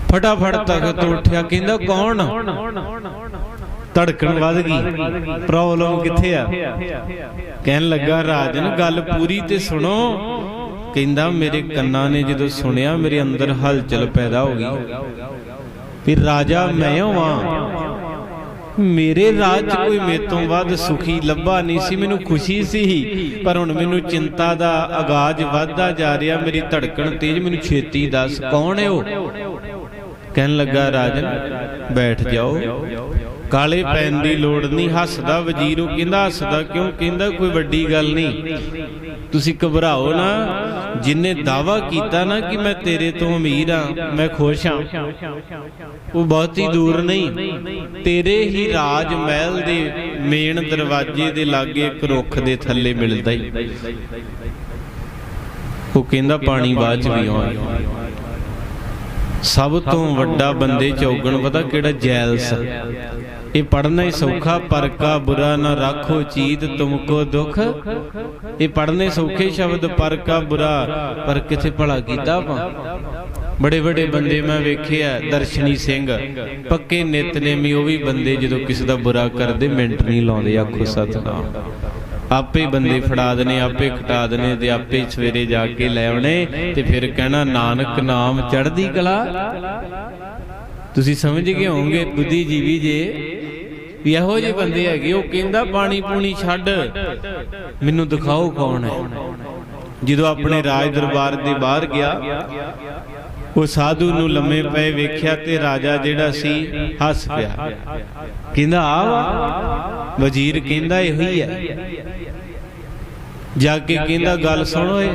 ਫਟਾਫਟ ਤਖਤ ਉੱਠਿਆ, ਕਹਿੰਦਾ, ਕੌਣ? ਧੜਕਣ ਵੱਧ ਗਈ। ਪ੍ਰੋਬਲਮ ਕਿੱਥੇ ਆ? ਕਹਿਣ ਲੱਗਾ, ਰਾਜਨ, ਗੱਲ ਪੂਰੀ ਤੇ ਸੁਣੋ। ਕਹਿੰਦਾ, ਮੇਰੇ ਕੰਨਾਂ ਨੇ ਜਦੋਂ ਸੁਣਿਆ, ਮੇਰੇ ਅੰਦਰ ਹਲਚਲ ਪੈਦਾ ਹੋ ਗਈ। ਵੀ ਰਾਜਾ ਮੈਂ ਹਾਂ ਮੇਰੇ ਰਾਜ 'ਚ ਕੋਈ ਮੇਰੇ ਵੱਧ ਸੁਖੀ ਲੱਭਾ ਨਹੀਂ ਸੀ, ਮੈਨੂੰ ਖੁਸ਼ੀ ਸੀ। ਪਰ ਹੁਣ ਮੈਨੂੰ ਚਿੰਤਾ ਦਾ ਆਗਾਜ਼ ਵੱਧਦਾ ਜਾ ਰਿਹਾ, ਮੇਰੀ ਧੜਕਣ ਤੇਜ਼, ਮੈਨੂੰ ਛੇਤੀ ਦੱਸ ਕੌਣ ਹੈ ਉਹ? ਕਹਿਣ ਲੱਗਾ ਰਾਜਨ, ਬੈਠ ਜਾਓ। ਕਾਲੇ ਪੈਣ ਦੀ ਲੋੜ ਨਹੀਂ, ਹੱਸਦਾ ਵਜ਼ੀਰ ਉਹ ਕਹਿੰਦਾ, ਹੱਸਦਾ ਕਿਉਂ? ਕਹਿੰਦਾ, ਕੋਈ ਵੱਡੀ ਗੱਲ ਨਹੀਂ। ਤੁਸੀਂ ਘਬਰਾਓ ਨਾ। ਜਿਨੇ ਦਾਵਾ ਕੀਤਾ ਨਾ ਕਿ ਮੈਂ ਤੇਰੇ ਤੋਂ ਅਮੀਰ ਆ, ਮੈਂ ਖੁਸ਼ ਆ। ਉਹ ਬਹੁਤੀ ਦੂਰ ਨਹੀਂ। ਤੇਰੇ ਹੀ ਰਾਜ ਮਹਿਲ ਦੇ ਮੇਨ ਦਰਵਾਜ਼ੇ ਦੇ ਲਾਗੇ ਇੱਕ ਰੁੱਖ ਦੇ ਥੱਲੇ ਮਿਲਦਾ ਹੀ ਉਹ ਕਹਿੰਦਾ, ਪਾਣੀ ਬਾਅਦ ਚ ਵੀ ਆਉਣਾ ਸਭ ਤੋਂ ਵੱਡਾ ਬੰਦੇ ਚੌਗਣ, ਪਤਾ ਕਿਹੜਾ ਜੈਲਸ ਇਹ ਪੜਨਾ ਹੀ ਸੌਖਾ ਪਰ ਕਾ ਬੁਰਾ ਨਾ ਰੱਖੋ, ਚੀਤ ਤੁਮਕੋ ਦੁਖ। ਇਹ ਪੜਨੇ ਸੌਖੇ ਸ਼ਬਦ ਪਰ ਕਾ ਬੁਰਾ, ਪਰ ਕਿਥੇ ਭਲਾ ਕੀਤਾ ਆਪਾਂ? ਬੜੇ ਬੜੇ ਬੰਦੇ ਮੈਂ ਵੇਖਿਆ, ਦਰਸ਼ਨੀ ਸਿੰਘ। ਪੱਕੇ ਨਿਤਨੇਮੀ ਉਹ ਵੀ ਬੰਦੇ ਜਦੋਂ ਕਿਸੇ ਦਾ ਬੁਰਾ ਕਰਦੇ, ਮਿੰਟ ਨਹੀਂ ਲਾਉਂਦੇ, ਆਖੋ ਸਤਨਾਮ। ਆਪੇ ਬੰਦੇ ਫੜਾ ਦਨੇ ਆਪੇ ਖਟਾ ਦਨੇ ਤੇ ਆਪੇ ਸਵੇਰੇ ਜਾ ਕੇ ਲੈ ਆਉਣੇ ਤੇ ਫਿਰ ਕਹਿਣਾ, ਨਾਨਕ ਨਾਮ ਚੜ੍ਹਦੀ ਕਲਾ। ਤੁਸੀਂ ਸਮਝ ਗਏ ਹੋਵੋਗੇ, ਬੁੱਧੀਜੀਵੀ ਜੇ ਵੀ ਇਹੋ ਜਿਹੇ ਬੰਦੇ ਹੈਗੇ, ਉਹ ਕਹਿੰਦਾ, ਪਾਣੀ ਪੂਣੀ ਛੱਡ। ਮੈਨੂੰ ਦਿਖਾਓ ਕੌਣ ਹੈ? ਜਦੋਂ ਆਪਣੇ ਰਾਜ ਦਰਬਾਰ ਦੇ ਬਾਹਰ ਗਿਆ, ਉਹ ਸਾਧੂ ਨੂੰ ਲੰਮੇ ਪਏ ਵੇਖਿਆ ਤੇ ਰਾਜਾ ਜਿਹੜਾ ਸੀ, ਹੱਸ ਪਿਆ। ਕਹਿੰਦਾ ਆ ਵਜ਼ੀਰ ਕਹਿੰਦਾ, ਇਹੋ ਹੀ ਹੈ। ਜਾ ਕੇ ਕਹਿੰਦਾ, ਗੱਲ ਸੁਣ ਓਏ,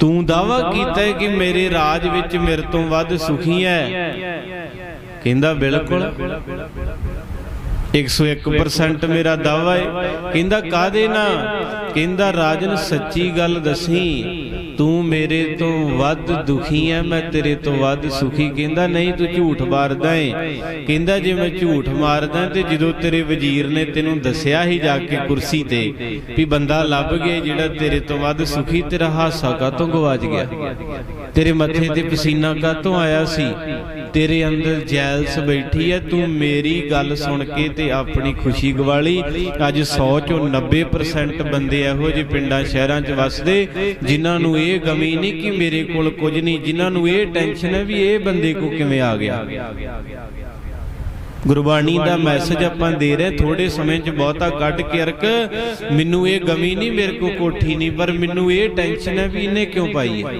ਤੂੰ ਦਾਵਾ ਕੀਤਾ ਹੈ ਕਿ ਮੇਰੇ ਰਾਜ ਵਿੱਚ ਮੇਰੇ ਤੋਂ ਵੱਧ ਸੁਖੀ ਹੈ? ਕਹਿੰਦਾ, ਬਿਲਕੁਲ। 101% ਮੇਰਾ ਦਾਵਾ ਹੈ ਕਹਿੰਦਾ ਕਾਦੇ ਨਾ ਕਹਿੰਦਾ, ਰਾਜਨ, ਸੱਚੀ ਗੱਲ ਦਸੀ, ਤੂੰ ਮੇਰੇ ਤੋਂ ਵੱਧ ਦੁਖੀ ਐ, ਮੈਂ ਤੇਰੇ ਤੋਂ ਵੱਧ ਸੁਖੀ। ਕਹਿੰਦਾ, ਨਹੀਂ, ਤੂੰ ਝੂਠ ਮਾਰਦਾ ਏ। ਕਹਿੰਦਾ, ਜੇ ਮੈਂ ਝੂਠ ਮਾਰਦਾ ਤੇ ਜਦੋਂ ਤੇਰੇ ਵਜ਼ੀਰ ਨੇ ਤੈਨੂੰ ਦੱਸਿਆ ਹੀ ਜਾ ਕੇ ਕੁਰਸੀ ਤੇ ਵੀ ਬੰਦਾ ਲੱਭ ਗਿਆ ਜਿਹੜਾ ਤੇਰੇ ਤੋਂ ਵੱਧ ਸੁਖੀ, ਤੇਰਾ ਹਾਸਾ ਕਾਤੋਂ ਗਵਾਚ ਗਿਆ? ਤੇਰੇ ਮੱਥੇ ਤੇ ਪਸੀਨਾ ਕਾਤੋਂ ਆਇਆ ਸੀ? ਤੇਰੇ ਅੰਦਰ ਜੈਲਸ ਬੈਠੀ ਐ, ਤੂੰ ਮੇਰੀ ਗੱਲ ਸੁਣ ਕੇ ਤੇ ਆਪਣੀ ਖੁਸ਼ੀ ਗਵਾਲੀ। ਅੱਜ 100 ਚੋਂ 90% ਬੰਦੇ ਇਹੋ ਜਿਹੇ ਪਿੰਡਾਂ, ਸ਼ਹਿਰਾਂ 'ਚ ਵੱਸਦੇ, ਜਿਨ੍ਹਾਂ ਨੂੰ ਇਹ ਗਮੀ ਨਹੀਂ ਕਿ ਮੇਰੇ ਕੋਲ ਕੁਝ ਨਹੀਂ, ਜਿਨ੍ਹਾਂ ਨੂੰ ਇਹ ਟੈਨਸ਼ਨ ਹੈ ਵੀ ਇਹ ਬੰਦੇ ਕੋ ਕਿਵੇਂ ਆ ਗਿਆ। ਗੁਰਬਾਣੀ ਦਾ ਮੈਸੇਜ ਆਪਾਂ ਦੇ ਰਹੇ ਥੋੜੇ ਸਮੇਂ 'ਚ ਬਹੁਤਾ ਕੱਢ ਕੇ ਅਰਕ, ਮੈਨੂੰ ਇਹ ਗਮੀ ਨਹੀਂ, ਮੇਰੇ ਕੋ ਕੋਠੀ ਨਹੀਂ, ਪਰ ਮੈਨੂੰ ਇਹ ਟੈਨਸ਼ਨ ਹੈ ਵੀ ਇਹਨੇ ਕਿਉਂ ਪਾਈ ਹੈ?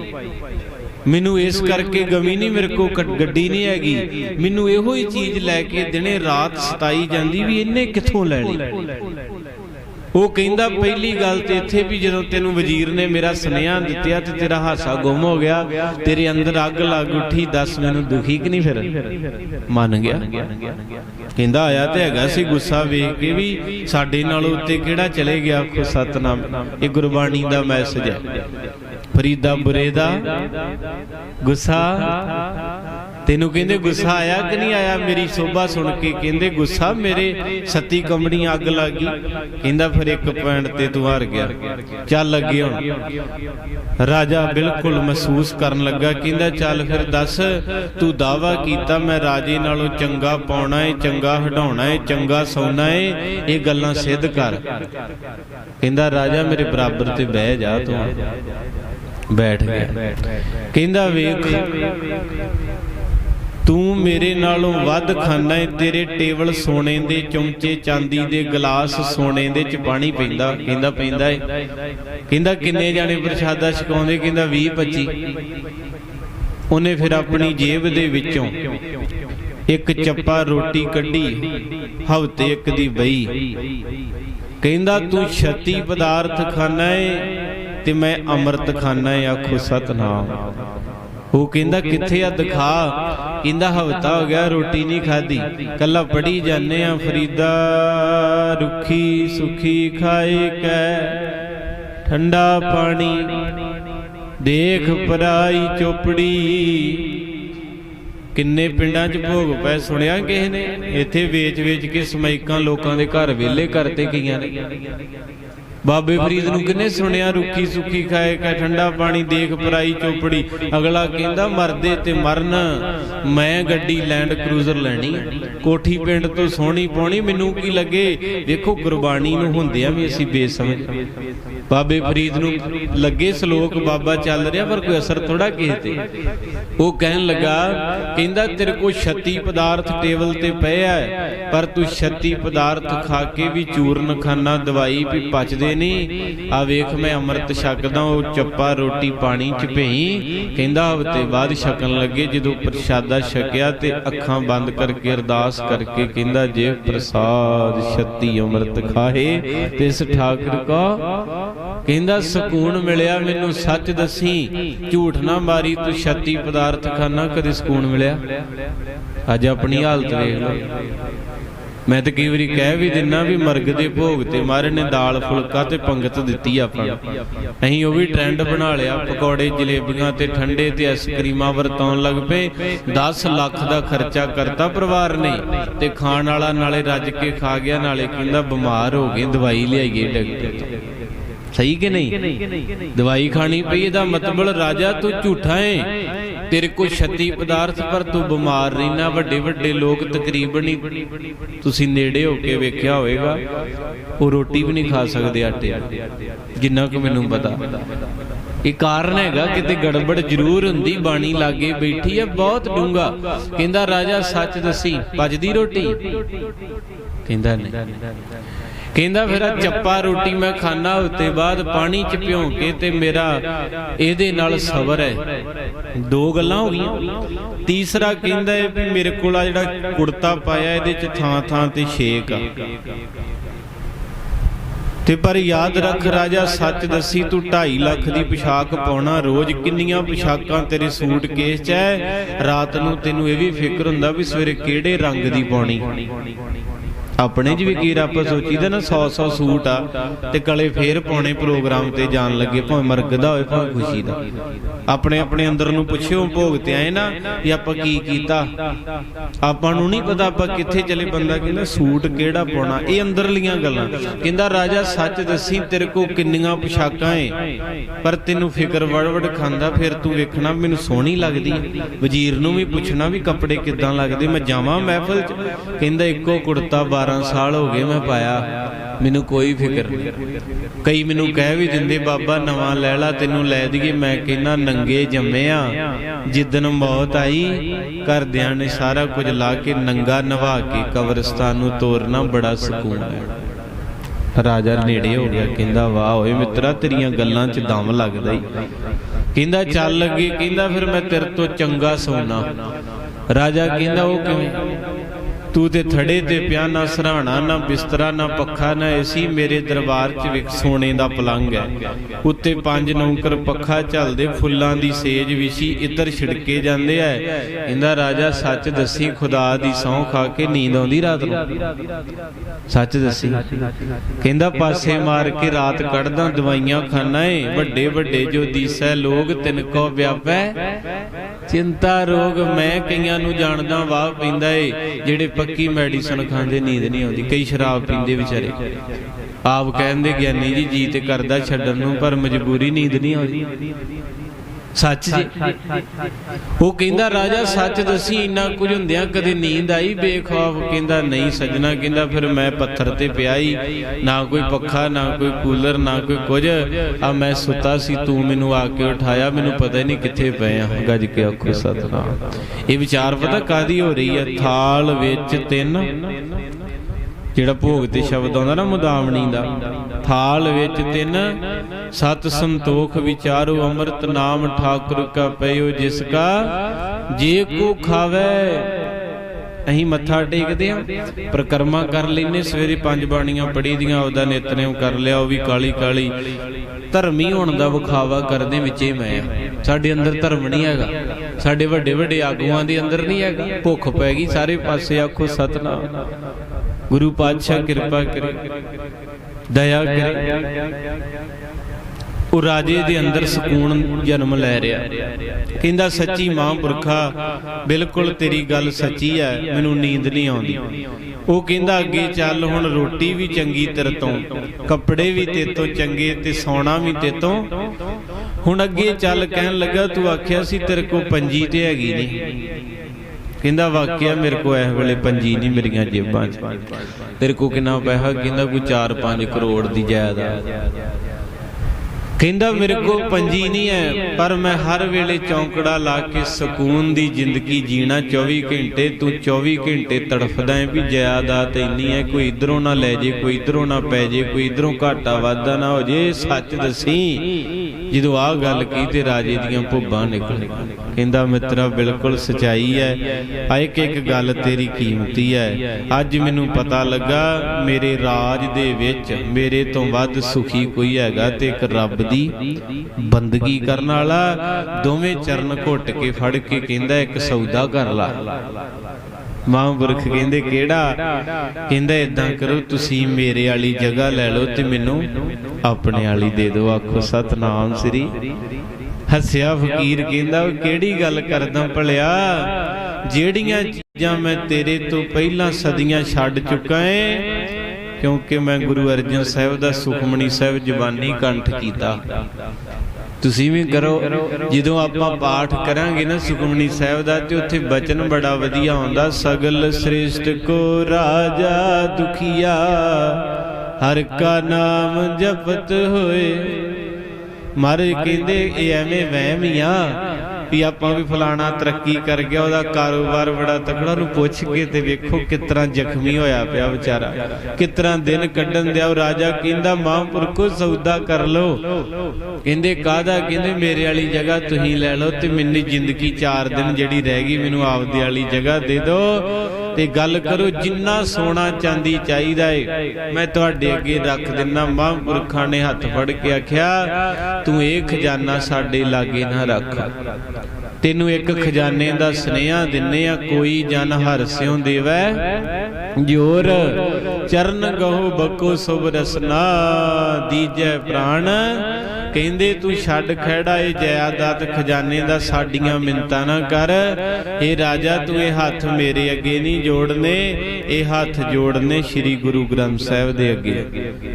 ਮੈਨੂੰ ਇਸ ਕਰਕੇ ਗਮੀ ਨਹੀਂ, ਮੇਰੇ ਕੋ, ਗੱਡੀ ਨਹੀਂ ਹੈਗੀ। ਮੈਨੂੰ ਇਹੋ ਹੀ ਚੀਜ਼ ਲੈ ਕੇ ਦਿਨੇ ਰਾਤ ਸਤਾਈ ਜਾਂਦੀ ਵੀ ਇਹਨੇ ਕਿੱਥੋਂ ਲੈ ਲਈ ਉਹ ਕਹਿੰਦਾ ਪਹਿਲੀ ਗੱਲ ਤੇ ਇੱਥੇ ਵੀ ਜਦੋਂ ਤੈਨੂੰ ਵਜ਼ੀਰ ਨੇ ਮੇਰਾ ਸੁਨੇਹਾ ਦਿੱਤਿਆ ਤੇ ਤੇਰਾ ਹਾਸਾ ਗੁੰਮ ਹੋ ਗਿਆ, ਤੇਰੇ ਅੰਦਰ ਅੱਗ ਲੱਗ ਉੱਠੀ, ਦੱਸ ਮੈਨੂੰ ਦੁਖੀ ਕਿ ਨਹੀਂ ਫਿਰ? ਮੰਨ ਗਿਆ। ਕਹਿੰਦਾ ਆਇਆ ਤੇ ਹੈਗਾ ਸੀ ਗੁੱਸਾ ਵੇਖ ਕੇ ਵੀ ਸਾਡੇ ਨਾਲ ਉੱਤੇ ਕਿਹੜਾ ਚਲੇ ਗਿਆ? ਆਖੋ, ਸਤਨਾਮ, ਇਹ ਗੁਰਬਾਣੀ ਦਾ ਮੈਸੇਜ ਹੈ। ਫਰੀਦਾ ਬੁਰੇ ਦਾ ਗੁੱਸਾ ਤੈਨੂੰ ਕਹਿੰਦੇ ਗੁੱਸਾ ਆਇਆ ਕਿ ਨਹੀਂ ਆਇਆ? ਮੇਰੀ ਸੋਭਾ ਸੁਣ ਕੇ ਕਹਿੰਦੇ, ਗੁੱਸਾ ਮੇਰੇ ਸੱਤੀ ਕੰਬਣੀ ਅੱਗ ਲੱਗ। ਗਈ ਕਹਿੰਦਾ, ਫਿਰ ਇੱਕ ਪੁਆਇੰਟ ਤੇ ਤੂੰ ਹਾਰ ਗਿਆ। ਚੱਲ ਲੱਗੇ ਹੁਣ। ਰਾਜਾ ਬਿਲਕੁਲ ਮਹਿਸੂਸ ਕਰਨ ਲੱਗਾ, ਕਹਿੰਦਾ, ਚੱਲ ਫਿਰ ਦੱਸ, ਤੂੰ ਦਾਵਾ ਕੀਤਾ ਮੈਂ ਰਾਜੇ ਨਾਲੋਂ ਚੰਗਾ ਪਾਉਣਾ ਏ, ਚੰਗਾ ਹਟਾਉਣਾ ਏ, ਚੰਗਾ ਸੌਣਾ ਏ? ਇਹ ਗੱਲਾਂ ਸਿੱਧ ਕਰ। ਕਹਿੰਦਾ, ਰਾਜਾ ਮੇਰੇ ਬਰਾਬਰ ਤੇ ਬਹਿ ਜਾ ਤੂੰ ਬੈਠ ਗਿਆ। ਕਹਿੰਦਾ, ਵੇਖ ਤੂੰ ਮੇਰੇ ਨਾਲੋਂ ਵੱਧ ਖਾਨਾ ਏ, ਤੇਰੇ ਟੇਬਲ ਸੋਨੇ ਦੇ ਚਮਚੇ, ਚਾਂਦੀ ਦੇ ਗਲਾਸ ਸੋਨੇ ਦੇ ਚ ਪਾਣੀ ਪੈਂਦਾ ਕਹਿੰਦਾ ਪੈਂਦਾ ਏ। ਕਹਿੰਦਾ ਕਿੰਨੇ ਜਾਣੇ ਪ੍ਰਸ਼ਾਦਾ ਛਕਾਉਂਦੇ? ਕਹਿੰਦਾ 20 25 ਉਹਨੇ ਫਿਰ ਆਪਣੀ ਜੇਬ ਦੇ ਵਿੱਚੋਂ ਇੱਕ ਚੱਪਾ ਰੋਟੀ ਕੱਢੀ, ਹਫ਼ਤੇ ਇੱਕ ਦੀ ਬਈ। ਕਹਿੰਦਾ ਤੂੰ ਛੱਤੀ ਪਦਾਰਥ ਖਾਨਾ ਏ ਤੇ ਮੈਂ ਅੰਮ੍ਰਿਤ ਖਾਨਾ ਏ, ਆਖੋ ਸਤਨਾਮ। ਉਹ ਕਹਿੰਦਾ, ਕਿੱਥੇ ਆ? ਦਿਖਾ। ਕਹਿੰਦਾ ਹਵਤਾ ਹੋ ਗਿਆ, ਰੋਟੀ ਨਹੀਂ ਖਾਦੀ ਕੱਲਾ ਪੜੀ ਜਾਂਦੇ ਆ, ਫਰੀਦਾ ਰੁੱਖੀ ਸੁਖੀ ਖਾਏ ਕੈ ਠੰਡਾ ਪਾਣੀ, ਦੇਖ ਪਰਾਈ ਚੋਪੜੀ। ਕਿੰਨੇ ਪਿੰਡਾਂ 'ਚ ਭੋਗ ਪੈ, ਸੁਣਿਆ ਕਿਸੇ ਨੇ? ਇੱਥੇ ਵੇਚ-ਵੇਚ ਕੇ ਸਮੈਕਾਂ ਲੋਕਾਂ ਦੇ ਘਰ ਵਿਹਲੇ ਕਰਤੇ ਗਈਆਂ ਨੇ। ਬਾਬੇ ਫਰੀਦ ਨੂੰ ਕਿੰਨੇ ਸੁਣਿਆ, ਰੁੱਖੀ ਸੁੱਖੀ ਖਾਏ ਕਾ ਠੰਡਾ ਪਾਣੀ ਦੇਖ ਪਰਾਈ ਚੋਪੜੀ ਅਗਲਾ ਕਹਿੰਦਾ, ਮਰਦੇ ਤੇ ਮਰਨ, ਮੈਂ ਗੱਡੀ ਲੈਂਡ ਕਰੂਜ਼ਰ ਲੈਣੀ। ਕੋਠੀ ਪਿੰਡ ਤੋਂ ਸੋਹਣੀ ਪਾਉਣੀ, ਮੈਨੂੰ ਕੀ ਲੱਗੇ? ਵੇਖੋ, ਗੁਰਬਾਣੀ ਨੂੰ ਹੁੰਦਿਆਂ ਵੀ ਅਸੀਂ ਬੇਸਮਝ। ਬਾਬੇ ਫਰੀਦ ਨੂੰ ਲੱਗੇ ਸ਼ਲੋਕ, ਬਾਬਾ ਚੱਲ ਰਿਹਾ, ਪਰ ਕੋਈ ਅਸਰ ਥੋੜਾ ਕਿਸੇ ਤੇ। ਉਹ ਕਹਿਣ ਲੱਗਾ, ਕਹਿੰਦਾ, ਤੇਰੇ ਕੋਲ 36 ਪਦਾਰਥ ਟੇਬਲ ਤੇ ਪਏ ਆ ਪਰ ਤੂੰ 36 ਪਦਾਰਥ ਖਾ ਕੇ ਵੀ ਚੂਰਨ ਖਾਨਾ ਦਵਾਈ ਵੀ ਪਚਦੇ ਨਹੀਂ। ਆ ਵੇਖ ਮੈਂ ਅੰਮ੍ਰਿਤ ਛਕਦਾ, ਉਹ ਚੱਪਾ ਰੋਟੀ ਪਾਣੀ ਚ ਭਈ। ਕਹਿੰਦਾ ਹਫ਼ਤੇ ਬਾਅਦ ਛਕਣ ਲੱਗੇ, ਜਦੋਂ ਪ੍ਰਸ਼ਾਦਾ ਛਕਿਆ ਤੇ ਅੱਖਾਂ ਬੰਦ ਕਰਕੇ, ਅਰਦਾਸ ਕਰਕੇ ਕਹਿੰਦਾ, ਜੇ ਪ੍ਰਸਾਦ 36 ਅੰਮ੍ਰਿਤ ਖਾਏ ਤੇ ਇਸ ਠਾਕਰ ਕਾ ਕਹਿੰਦਾ, ਸਕੂਨ ਮਿਲਿਆ, ਮੈਨੂੰ ਸੱਚ ਦੱਸੀ, ਝੂਠ ਨਾ ਮਾਰੀ, ਤੂੰ 36 ਪਦਾਰਥ ਖਾਨਾ, ਕਦੇ ਸਕੂਨ ਮਿਲਿਆ? ਅੱਜ ਆਪਣੀ ਹਾਲਤ ਵੇਖ ਲਓ। ਮੈਂ ਤਾਂ ਕਈ ਵਾਰੀ ਕਹਿ ਵੀ ਦਿੰਨਾ ਵੀ ਮਰਗ ਦੇ ਭੋਗ ਤੇ ਮਹਾਰਾਜ ਨੇ ਦਾਲ, ਫੁਲਕਾ ਤੇ ਪੰਗਤ ਦਿੱਤੀ ਆਪਾਂ ਅਸੀਂ ਉਹ ਵੀ ਟ੍ਰੈਂਡ ਬਣਾ ਲਿਆ, ਪਕੌੜੇ, ਜਲੇਬੀਆਂ ਤੇ ਠੰਡੇ ਤੇ ਆਈਸਕ੍ਰੀਮਾਂ ਵਰਤਾਉਣ ਲੱਗ ਪਏ। 10 ਲੱਖ ਦਾ ਖਰਚਾ ਕਰਤਾ ਪਰਿਵਾਰ ਨੇ ਤੇ ਖਾਣ ਵਾਲਾ ਨਾਲੇ ਰੱਜ ਕੇ ਖਾ ਗਿਆ, ਨਾਲੇ ਕਹਿੰਦਾ ਬਿਮਾਰ ਹੋ ਗਏ, ਦਵਾਈ ਲਿਆਈਏ ਡਾਕਟਰ ਤੋਂ। ਸਹੀ ਕਿ ਨਹੀਂ? ਦਵਾਈ ਖਾਣੀ ਪਈ ਇਹਦਾ ਮਤਲਬ ਰਾਜਾ ਤੂੰ ਝੂਠਾ ਏ। ਤੇਰੇ ਕੋਲ 36 ਪਦਾਰਥ ਪਰ ਤੂੰ ਬਿਮਾਰ ਰਹਿਣਾ ਵੱਡੇ ਵੱਡੇ ਲੋਕ ਤਕਰੀਬਨ ਹੀ ਤੁਸੀਂ ਨੇੜੇ ਹੋ ਕੇ ਵੇਖਿਆ ਹੋਵੇਗਾ ਉਹ ਰੋਟੀ ਵੀ ਨਹੀਂ ਖਾ ਸਕਦੇ ਆਟੇ। ਜਿੰਨਾ ਕੁ ਮੈਨੂੰ ਪਤਾ। ਇਹ ਕਾਰਨ ਹੈਗਾ ਕਿਤੇ ਗੜਬੜ ਜ਼ਰੂਰ ਹੁੰਦੀ ਬਾਣੀ ਲਾਗੇ ਬੈਠੀ ਹੈ ਬਹੁਤ ਡੂੰਗਾ ਕਹਿੰਦਾ ਰਾਜਾ ਸੱਚ ਦੱਸੀ ਭਜਦੀ ਰੋਟੀ? ਕਹਿੰਦਾ ਨਹੀਂ। ਕਹਿੰਦਾ ਫਿਰ ਚੱਪਾ ਰੋਟੀ ਮੈਂ ਖਾਣਾ ਉੱਤੇ ਬਾਅਦ ਪਾਣੀ ਚ ਭਿਉਂ ਕੇ ਤੇ ਮੇਰਾ ਇਹਦੇ ਨਾਲ ਸਬਰ ਹੈ। ਦੋ ਗੱਲਾਂ ਹੋ ਗਈਆਂ। ਤੀਸਰਾ ਕਹਿੰਦਾ ਹੈ ਵੀ ਮੇਰੇ ਕੋਲ ਆ ਜਿਹੜਾ ਕੁੜਤਾ ਪਾਇਆ ਇਹਦੇ ਚ ਥਾਂ ਥਾਂ ਤੇ ਛੇਕ ਆ। ਤੇ ਪਰ ਯਾਦ ਰੱਖ ਰਾਜਾ ਸੱਚ ਦੱਸੀ ਤੂੰ 2.5 ਲੱਖ ਦੀ ਪੋਸ਼ਾਕ ਪਾਉਣਾ ਰੋਜ਼ ਕਿੰਨੀਆਂ ਪੋਸ਼ਾਕਾਂ ਤੇਰੇ ਸੂਟ ਕੇਸ 'ਚ ਹੈ? ਰਾਤ ਨੂੰ ਤੈਨੂੰ ਇਹ ਵੀ ਫਿਕਰ ਹੁੰਦਾ ਵੀ ਸਵੇਰੇ ਕਿਹੜੇ ਰੰਗ ਦੀ ਪਾਉਣੀ? ਆਪਣੇ 'ਚ ਵੀ ਕੀ ਆਪਾਂ ਸੋਚੀਦਾ ਨਾ 100 100 ਸੂਟ ਆ ਤੇ ਕਲੇ ਫੇਰ ਪਾਉਣੇ ਪ੍ਰੋਗਰਾਮ ਤੇ ਜਾਣ ਲੱਗੇ ਭਾਵੇਂ ਮਰਗ ਦਾ ਹੋਵੇ ਭਾਵੇਂ ਖੁਸ਼ੀ ਦਾ। ਆਪਣੇ ਆਪਣੇ ਅੰਦਰ ਨੂੰ ਪੁੱਛਿਓ ਭੋਗ ਤੇ ਆਏ ਨਾ ਵੀ ਆਪਾਂ ਕੀ ਕੀਤਾ। ਆਪਾਂ ਨੂੰ ਨਹੀਂ ਪਤਾ ਆਪਾਂ ਕਿੱਥੇ ਚਲੇ ਬੰਦਾ ਕਹਿੰਦਾ ਸੂਟ ਕਿਹੜਾ ਪਾਉਣਾ। ਇਹ ਅੰਦਰਲੀਆਂ ਗੱਲਾਂ। ਕਹਿੰਦਾ ਰਾਜਾ ਸੱਚ ਦੱਸੀ ਤੇਰੇ ਕੋ ਕਿੰਨੀਆਂ ਪੋਸ਼ਾਕਾਂ ਏ। ਪਰ ਤੈਨੂੰ ਫਿਕਰ ਵੜਵੜ ਖਾਂਦਾ ਫਿਰ ਤੂੰ ਵੇਖਣਾ ਮੈਨੂੰ ਸੋਹਣੀ ਲੱਗਦੀ। ਵਜ਼ੀਰ ਨੂੰ ਵੀ ਪੁੱਛਣਾ ਵੀ ਕੱਪੜੇ ਕਿੱਦਾਂ ਲੱਗਦੇ। ਮੈਂ ਜਾਵਾਂ ਮਹਿਫਲ 'ਚ। ਕਹਿੰਦਾ ਇੱਕੋ ਕੁੜਤਾ 12 ਸਾਲ ਹੋ ਗਏ ਮੈਂ ਪਾਇਆ। ਮੈਨੂੰ ਕੋਈ ਫਿਕਰ ਕਈ ਮੈਨੂੰ ਕਹਿ ਵੀ ਦਿੰਦੇ, ਬਾਬਾ, ਨਵਾਂ ਲੈ ਲਾ, ਤੈਨੂੰ ਲੈ ਦਈਏ ਮੈਂ ਕਹਿੰਦਾ, ਨੰਗੇ ਜੰਮਿਆ ਜਿੱਦਨ ਮੌਤ ਆਈ, ਘਰਦਿਆਂ ਨੇ ਸਾਰਾ ਕੁਝ ਲਾ ਕੇ ਨੰਗਾ ਨਵਾ ਕੇ ਕਬਰਸਤਾਨ ਨੂੰ ਤੋਰਨਾ ਬੜਾ ਸਕੂਨ ਹੈ। ਰਾਜਾ ਨੇੜੇ ਹੋ ਗਿਆ, ਕਹਿੰਦਾ, ਵਾਹ ਓਏ ਮਿੱਤਰਾ, ਤੇਰੀਆਂ ਗੱਲਾਂ 'ਚ ਦਮ ਲੱਗਦਾ ਈ। ਕਹਿੰਦਾ, ਚੱਲ ਲੱਗੇ ਕਹਿੰਦਾ, ਫਿਰ ਮੈਂ ਤੇਰੇ ਤੋਂ ਚੰਗਾ ਸੋਨਾ ਰਾਜਾ ਕਹਿੰਦਾ, ਉਹ ਕਿਵੇਂ ਤੂੰ ਤੇ ਥੜੇ ਤੇ ਪਿਆ ਨਾ ਸਰਾਣਾ, ਨਾ ਬਿਸਤਰਾ, ਨਾ ਪੱਖਾ, ਨਾ ਏਸੀ ਮੇਰੇ ਦਰਬਾਰ 'ਚ ਵਿਖ ਸੋਨੇ ਦਾ ਪਲੰਗ ਹੈ। ਉੱਤੇ ਪੰਜ ਨੌਕਰ ਪੱਖਾ ਚੱਲਦੇ ਫੁੱਲਾਂ ਦੀ ਸੇਜ ਵਿਛੀ, ਇੱਧਰ ਛਿੜਕੇ ਜਾਂਦੇ ਐ। ਕਹਿੰਦਾ ਰਾਜਾ, ਸੱਚ ਦੱਸੀ, ਖੁਦਾ ਦੀ ਸਹੁੰ ਖਾ ਕੇ ਨੀਂਦ ਆਉਂਦੀ ਰਾਤ ਨੂੰ? ਸੱਚ ਦੱਸੀ। ਕਹਿੰਦਾ, ਪਾਸੇ ਮਾਰ ਕੇ ਰਾਤ ਕੱਢਦਾ, ਦਵਾਈਆਂ ਖਾਨਾ ਏ। ਵੱਡੇ ਵੱਡੇ ਜੋ ਦੀਸੈ ਲੋਗ ਤਿਨ ਕੋ ਵਿਆਪੈ। ਚਿੰਤਾ ਰੋਗ ਮੈਂ ਕਈਆਂ ਨੂੰ ਜਾਣਦਾ, ਵਾਹ ਪੀਂਦਾ ਏ। ਜਿਹੜੇ ਪੱਕੀ ਮੈਡੀਸਨ ਖਾਂਦੇ, ਨੀਂਦ ਨਹੀਂ ਆਉਂਦੀ। ਕਈ ਸ਼ਰਾਬ ਪੀਂਦੇ ਵਿਚਾਰੇ। ਆਪ ਕਹਿੰਦੇ ਗਿਆਨੀ ਜੀ ਜੀ ਤੇ ਕਰਦਾ, ਛੱਡਣ ਨੂੰ, ਪਰ ਮਜਬੂਰੀ ਨੀਂਦ ਨਹੀਂ ਆਉਂਦੀ। ਸੱਚ ਜੀ। ਉਹ ਕਹਿੰਦਾ ਰਾਜਾ ਸੱਚ ਦੱਸੀ ਇੰਨਾ ਕੁਝ ਹੁੰਦਿਆਂ ਕਦੇ ਨੀਂਦ ਆਈ? ਬੇਖੌਫ ਕਹਿੰਦਾ ਨਹੀਂ ਸਜਣਾ ਕਹਿੰਦਾ ਫਿਰ ਮੈਂ ਪੱਥਰ ਤੇ ਪਿਆ ਹੀ ਨਾ ਕੋਈ ਪੱਖਾ ਨਾ ਕੋਈ ਕੂਲਰ ਨਾ ਕੋਈ ਕੁਝ। ਆ ਮੈਂ ਸੁੱਤਾ ਸੀ ਤੂੰ ਮੈਨੂੰ ਆ ਕੇ ਉਠਾਇਆ। ਮੈਨੂੰ ਪਤਾ ਹੀ ਨਹੀਂ ਕਿੱਥੇ ਪਏ ਆ। ਗੱਜ ਕੇ ਆਖੋ ਸਤਨਾਮ। ਇਹ ਵਿਚਾਰ ਪਤਾ ਕਾਦੀ ਹੋ ਰਹੀ ਹੈ ਥਾਲ ਵਿੱਚ ਤਿੰਨ। ਜਿਹੜਾ ਭੋਗ ਤੇ ਸ਼ਬਦ ਆਉਂਦਾ ਨਾ ਮੁਦਾਵਣੀ ਦਾ, ਥਾਲ ਵਿੱਚ ਤਿੰਨ ਸਤ ਸੰਤੋਖ ਵਿਚਾਰੋ ਅੰਮ੍ਰਿਤ ਨਾਮ ਠਾਕੁਰ ਕਾ ਪਇਓ ਜਿਸ ਕਾ, ਜੇ ਕੋ ਖਾਵੇ। ਅਸੀਂ ਮੱਥਾ ਟੇਕਦੇ ਆ, ਪ੍ਰਕਰਮਾ ਕਰ ਲੈਨੇ ਸਵੇਰੇ ਪੰਜ ਬਾਣੀਆਂ ਪੜੀ ਦੀਆਂ ਉਹਦਾ ਨਿਤਨੇਮ ਕਰ ਲਿਆ, ਉਹ ਵੀ ਕਾਲੀ ਕਾਲੀ। ਧਰਮੀ ਹੋਣ ਦਾ ਵਿਖਾਵਾ ਕਰਦੇ ਵਿੱਚੇ ਮੈਂ ਆ। ਸਾਡੇ ਅੰਦਰ ਧਰਮ ਨਹੀਂ ਹੈਗਾ। ਸਾਡੇ ਵੱਡੇ ਵੱਡੇ ਆਗੂਆਂ ਦੇ ਅੰਦਰ ਨਹੀਂ ਹੈਗਾ। ਭੁੱਖ ਪੈ ਗਈ, ਸਾਰੇ ਪਾਸੇ ਆਖੋ ਸਤਨਾਮ। ਗੁਰੂ ਪਾਤਸ਼ਾਹ ਕਿਰਪਾ ਕਰੇ, ਦਇਆ ਕਰੇ। ਉਹ ਰਾਜੇ ਦੇ ਅੰਦਰ ਸਕੂਨ ਜਨਮ ਲੈ ਰਿਹਾ। ਕਹਿੰਦਾ, ਸੱਚੀ ਮਹਾਂਪੁਰਖਾ, ਬਿਲਕੁਲ ਤੇਰੀ ਗੱਲ ਸੱਚੀ ਹੈ, ਮੈਨੂੰ ਨੀਂਦ ਨਹੀਂ ਆਉਂਦੀ। ਉਹ ਕਹਿੰਦਾ, ਅੱਗੇ ਚੱਲ, ਹੁਣ ਰੋਟੀ ਵੀ ਚੰਗੀ ਤੇਰੇ ਤੋਂ, ਕੱਪੜੇ ਵੀ ਤੇਰੇ ਤੋਂ ਚੰਗੇ ਤੇ ਸੌਣਾ ਵੀ ਤੇਰੇ ਤੋਂ। ਹੁਣ ਅੱਗੇ ਚੱਲ, ਕਹਿਣ ਲੱਗਾ, ਤੂੰ ਆਖਿਆ ਸੀ ਤੇਰੇ ਕੋ ਪੰਜੀ ਤੇ ਹੈਗੀ ਨਹੀਂ। ਕਹਿੰਦਾ ਵਾਕਿਆ ਮੇਰੇ ਕੋ ਇਸ ਵੇਲੇ ਪੰਜੀ ਨਹੀਂ ਮੇਰੀਆਂ ਜੇਬਾਂ 'ਚ। ਤੇਰੇ ਕੋ ਕਿੰਨਾ ਪੈਸਾ? ਕਹਿੰਦਾ ਕੋਈ 4-5 ਕਰੋੜ ਦੀ ਜਾਇਦਾਦ। ਕਹਿੰਦਾ ਮੇਰੇ ਕੋ ਪੰਜੀ ਨਹੀਂ ਹੈ, ਪਰ ਮੈਂ ਹਰ ਵੇਲੇ ਚੌਂਕੜਾ ਲਾ ਕੇ ਸਕੂਨ ਦੀ ਜ਼ਿੰਦਗੀ ਜੀਣਾ 24 ਘੰਟੇ, ਤੂੰ 24 ਘੰਟੇ ਤੜਫਦਾ ਹੈ ਵੀ ਜਾਇਦਾਦ ਇੰਨੀ ਹੈ, ਕੋਈ ਇਧਰੋਂ ਨਾ ਲੈ ਜੇ, ਕੋਈ ਇਧਰੋਂ ਨਾ ਪੈ ਜੇ, ਕੋਈ ਇਧਰੋਂ ਘਾਟਾ ਵਾਧਾ ਨਾ ਹੋ ਜੇ। ਸੱਚ ਦੱਸੀ। ਜਦੋਂ ਆਹ ਗੱਲ ਕੀ ਤੇ ਰਾਜੇ ਦੀਆਂ ਭੁੱਬਾਂ ਨਿਕਲ ਕਹਿੰਦਾ, ਮਿੱਤਰਾ, ਬਿਲਕੁਲ ਸਚਾਈ ਹੈ। ਆ ਇੱਕ ਇੱਕ ਗੱਲ ਤੇਰੀ ਕੀਮਤੀ ਹੈ। ਅੱਜ ਮੈਨੂੰ ਪਤਾ ਲੱਗਾ, ਮੇਰੇ ਰਾਜ ਦੇ ਵਿੱਚ ਮੇਰੇ ਤੋਂ ਵੱਧ ਸੁਖੀ ਕੋਈ ਹੈਗਾ ਤੇ ਇੱਕ ਰੱਬ ਦੀ ਬੰਦਗੀ ਕਰਨ ਵਾਲਾ, ਦੋਵੇਂ ਚਰਨ ਘੁੱਟ ਕੇ ਫੜ ਕੇ ਕਹਿੰਦਾ, ਇੱਕ ਸੌਦਾ ਕਰ ਲਾ। ਮਹਾਂਪੁਰਖ ਕਹਿੰਦੇ, ਕਿਹੜਾ? ਕਹਿੰਦਾ ਇਦਾਂ ਕਰੋ, ਤੁਸੀਂ ਮੇਰੇ ਵਾਲੀ ਜਗ੍ਹਾ ਲੈ ਲਓ ਤੇ ਮੈਨੂੰ ਆਪਣੇ ਵਾਲੀ ਦੇ ਦਿਓ। ਆਖੋ, ਸਤਨਾਮ ਸ੍ਰੀ ਹੱਸਿਆ ਫਕੀਰ ਕਹਿੰਦਾ, ਉਹ ਕਿਹੜੀ ਗੱਲ ਕਰਦਾ ਭਲਿਆ? ਜਿਹੜੀਆਂ ਚੀਜ਼ਾਂ ਮੈਂ ਤੇਰੇ ਤੋਂ ਪਹਿਲਾਂ ਸਦੀਆਂ ਛੱਡ ਚੁੱਕਾ ਏ, ਕਿਉਂਕਿ ਮੈਂ ਗੁਰੂ ਅਰਜਨ ਸਾਹਿਬ ਦਾ ਸੁਖਮਣੀ ਸਾਹਿਬ ਜ਼ਬਾਨੀ ਕੰਠ ਕੀਤਾ। ਤੁਸੀਂ ਵੀ ਕਰੋ। ਜਦੋਂ ਆਪਾਂ ਪਾਠ ਕਰਾਂਗੇ ਨਾ ਸੁਖਮਨੀ ਸਾਹਿਬ ਦਾ ਤੇ ਉੱਥੇ ਬਚਨ ਬੜਾ ਵਧੀਆ ਆਉਂਦਾ। ਸਗਲ ਸ੍ਰੇਸ਼ਟ ਕੋ ਰਾਜਾ ਦੁਖੀਆ। ਹਰ ਕਾ ਨਾਮ ਜਪਤ ਹੋਏ। ਮਹਾਰਾਜ ਕਹਿੰਦੇ ਇਹ ਐਵੇਂ ਵਹਿਮ ਆ। ਵੀ ਆਪਾਂ ਵੀ ਫਲਾਣਾ ਤਰੱਕੀ ਕਰ ਗਿਆ, ਉਹਦਾ ਕਾਰੋਬਾਰ ਬੜਾ ਤਕੜਾ ਨੂੰ ਪੁੱਛ ਕੇ ਤੇ ਵੇਖੋ ਕਿਤਨਾ ਜ਼ਖਮੀ ਹੋਇਆ ਪਿਆ ਵਿਚਾਰਾ। ਕਿਤਨਾ ਦਿਨ ਕੱਢਣ ਦਿਆ, ਉਹ ਰਾਜਾ ਕਹਿੰਦਾ, ਮਹਾਂਪੁਰਖੋ, ਸੌਦਾ ਕਰ ਲਓ। ਕਹਿੰਦੇ, ਕਾਹਦਾ? ਕਹਿੰਦੇ, ਮੇਰੇ ਵਾਲੀ ਜਗ੍ਹਾ ਤੁਸੀਂ ਲੈ ਲਓ ਤੇ ਮੈਨੂੰ ਜ਼ਿੰਦਗੀ 4 ਦਿਨ ਜਿਹੜੀ ਰਹਿ ਗਈ, ਮੈਨੂੰ ਆਪਦੀ ਵਾਲੀ ਜਗ੍ਹਾ ਦੇ ਦਿਓ। ਤੇ ਗੱਲ ਕਰੋ ਜਿੰਨਾ ਸੋਨਾ ਚਾਂਦੀ ਚਾਹੀਦਾ ਏ। ਮੈਂ ਤੁਹਾਡੇ ਅੱਗੇ ਰੱਖ ਦਿੰਨਾ ਮਹਾਂਪੁਰਖਾਂ ਨੇ ਹੱਥ ਫੜ ਕੇ ਆਖਿਆ ਤੂੰ ਇਹ ਖਜ਼ਾਨਾ ਸਾਡੇ ਲਾਗੇ ਨਾ ਰੱਖ। ਤੈਨੂੰ ਇੱਕ ਖਜ਼ਾਨੇ ਦਾ ਸੁਨੇਹਾ ਦਿੰਨੇ ਆ ਕੋਈ ਜਨ ਹਰਸਿਓ ਦੇਵੈ। ਜੋਰ ਚਰਨ ਗਹੋ ਬਕੋ ਸੁਭ ਰਸਨਾ ਦੀਜੈ ਪ੍ਰਾਣ। ਕਹਿੰਦੇ, ਤੂੰ ਛੱਡ ਖੜਾ ਇਹ ਜਾਇਦਾਦ ਖਜ਼ਾਨੇ ਦਾ ਸਾਡੀਆਂ ਮਿੰਤਾਂ ਨਾ ਕਰ। ਇਹ ਰਾਜਾ, ਤੂੰ ਇਹ ਹੱਥ ਮੇਰੇ ਅੱਗੇ ਨਹੀਂ ਜੋੜਨੇ। ਇਹ ਹੱਥ ਜੋੜਨੇ ਸ੍ਰੀ ਗੁਰੂ ਗ੍ਰੰਥ ਸਾਹਿਬ ਦੇ ਅੱਗੇ।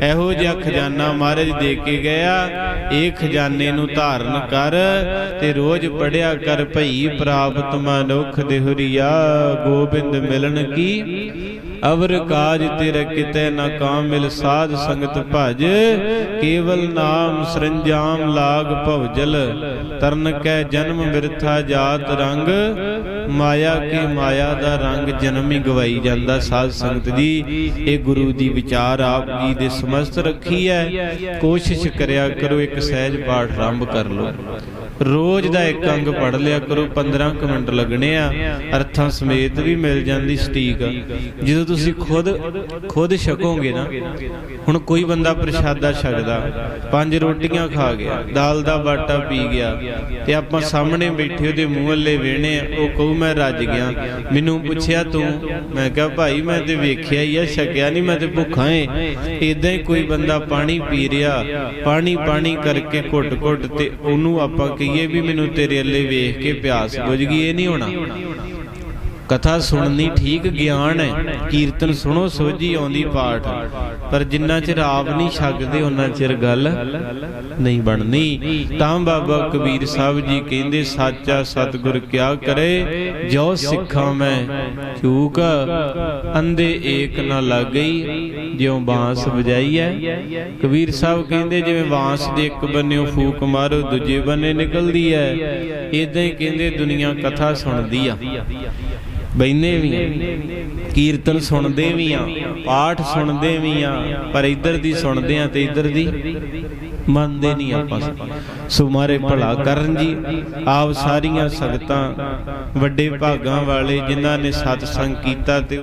ਇਹੋ ਜਿਹਾ ਖਜ਼ਾਨਾ ਮਹਾਰਾਜ ਦੇ ਕੇ ਗਿਆ। ਇਹ ਖਜ਼ਾਨੇ ਨੂੰ ਧਾਰਨ ਕਰ ਤੇ ਰੋਜ਼ ਪੜਿਆ ਕਰ ਭਈ ਪ੍ਰਾਪਤ ਮਨੁਖ ਦੇਹੁਰੀਆ ਗੋਬਿੰਦ ਮਿਲਣ ਕੀ? ਅਵਰ ਕਾਜ ਤਿਰ ਕਿਤੇ ਨਾ ਕਾਮ ਸਾਧ ਸੰਗਤ ਭਜ। ਕੇਵਲ ਨਾਮ ਸਰੰਜਾਮ ਲਾਗ ਭਵਜਲ ਤਰਨ ਕੈ ਜਨਮ ਵਿਰਥਾ ਜਾਤ ਰੰਗ। ਮਾਇਆ ਕੇ ਮਾਇਆ ਦਾ ਰੰਗ ਜਨਮ ਹੀ ਗਵਾਈ ਜਾਂਦਾ ਸਾਧ ਸੰਗਤ ਜੀ। ਇਹ ਗੁਰੂ ਦੀ ਵਿਚਾਰ ਆਪ ਜੀ ਦੇ ਸਮਸਤ ਰੱਖੀ ਹੈ। ਕੋਸ਼ਿਸ਼ ਕਰਿਆ ਕਰੋ ਇੱਕ ਸਹਿਜ ਪਾਠ ਆਰੰਭ ਕਰ ਲਓ। ਰੋਜ਼ ਦਾ ਇੱਕ ਅੰਗ ਪੜ ਲਿਆ ਕਰੋ 15 ਕੁ ਮਿੰਟ ਲੱਗਣੇ ਆ। ਅਰਥਾਂ ਸਮੇਤ ਵੀ ਮਿਲ ਜਾਂਦੀ ਸਟੀਕ। ਜਦੋਂ ਤੁਸੀਂ ਖੁਦ ਖੁਦ ਛਕੋਗੇ ਨਾ, ਹੁਣ ਕੋਈ ਬੰਦਾ ਪ੍ਰਸ਼ਾਦਾ ਛਕਦਾ, ਪੰਜ ਰੋਟੀਆਂ ਖਾ ਗਿਆ, ਦਾਲ ਦਾ ਬਾਟਾ ਪੀ ਗਿਆ, ਤੇ ਆਪਾਂ ਸਾਹਮਣੇ ਬੈਠੇ ਉਹਦੇ ਮੂੰਹ ਵੱਲੇ ਵੇਣੇ ਉਹ ਕਹੂ, ਮੈਂ ਰੱਜ ਗਿਆ। ਮੈਨੂੰ ਪੁੱਛਿਆ, ਤੂੰ? ਮੈਂ ਕਿਹਾ, ਭਾਈ, ਮੈਂ ਤੇ ਵੇਖਿਆ ਹੀ ਆ, ਛਕਿਆ ਨਹੀਂ ਮੈਂ ਤੇ ਭੁੱਖਾ ਏ। ਇਦਾਂ ਹੀ ਕੋਈ ਬੰਦਾ ਪਾਣੀ ਪੀ ਰਿਹਾ ਪਾਣੀ ਪਾਣੀ ਕਰਕੇ ਘੁੱਟ ਘੁੱਟ ਤੇ ਉਹਨੂੰ ਆਪਾਂ ਕਈ ਕਹੀਏ ਵੀ ਮੈਨੂੰ ਤੇਰੇ ਅੱਲੇ ਵੇਖ ਕੇ ਪਿਆਸ ਬੁਝ ਗਈ ਇਹ ਨਹੀਂ ਹੋਣਾ। ਕਥਾ ਸੁਣਨੀ ਠੀਕ ਗਿਆਨ ਹੈ, ਕੀਰਤਨ ਸੁਣੋ, ਸੋਝੀ ਆਉਂਦੀ ਪਾਠ। ਪਰ ਜਿੰਨਾ ਚਿਰ ਆਪ ਨਹੀਂ ਛਕਦੇ ਉਹਨਾਂ ਚਿਰ ਗੱਲ ਨਹੀਂ ਬਣਨੀ। ਤਾਂ ਬਾਬਾ ਕਬੀਰ ਸਾਹਿਬ ਜੀ ਕਹਿੰਦੇ, ਸਾਚਾ ਸਤਿਗੁਰ ਕਿਆ ਕਰੇ ਜੋ ਸਿੱਖਾਂ ਮੈਂ ਚੂਕ ਅੰਦੇ ਏਕ ਨਾ ਲੱਗ ਗਈ ਜਿਉ ਬਾਂਸ ਵਜਾਈ ਹੈ ਕਬੀਰ ਸਾਹਿਬ ਕਹਿੰਦੇ, ਜਿਵੇਂ ਬਾਂਸ ਦੇ ਇੱਕ ਬੰਨਿਓ ਫੂਕ ਮਾਰੋ, ਦੂਜੇ ਬੰਨੇ ਨਿਕਲਦੀ ਹੈ ਇਦਾਂ ਹੀ ਕਹਿੰਦੇ, ਦੁਨੀਆ ਕਥਾ ਸੁਣਦੀ ਆ। ਬੈਨੇ ਵੀ ਕੀਰਤਨ ਸੁਣਦੇ ਵੀ ਆ। ਪਾਠ ਸੁਣਦੇ ਵੀ ਆ। ਪਰ ਇੱਧਰ ਦੀ ਸੁਣਦੇ ਆ ਤੇ ਇੱਧਰ ਦੀ ਮੰਨਦੇ ਨਹੀਂ ਆਪਾਂ। ਸੋ ਮਾਰੇ ਭਲਾ ਕਰਨ ਜੀ। ਆਪ ਸਾਰੀਆਂ ਸੰਗਤਾਂ ਵੱਡੇ ਭਾਗਾਂ ਵਾਲੇ ਜਿਨ੍ਹਾਂ ਨੇ ਸਤਸੰਗ ਕੀਤਾ ਤੇ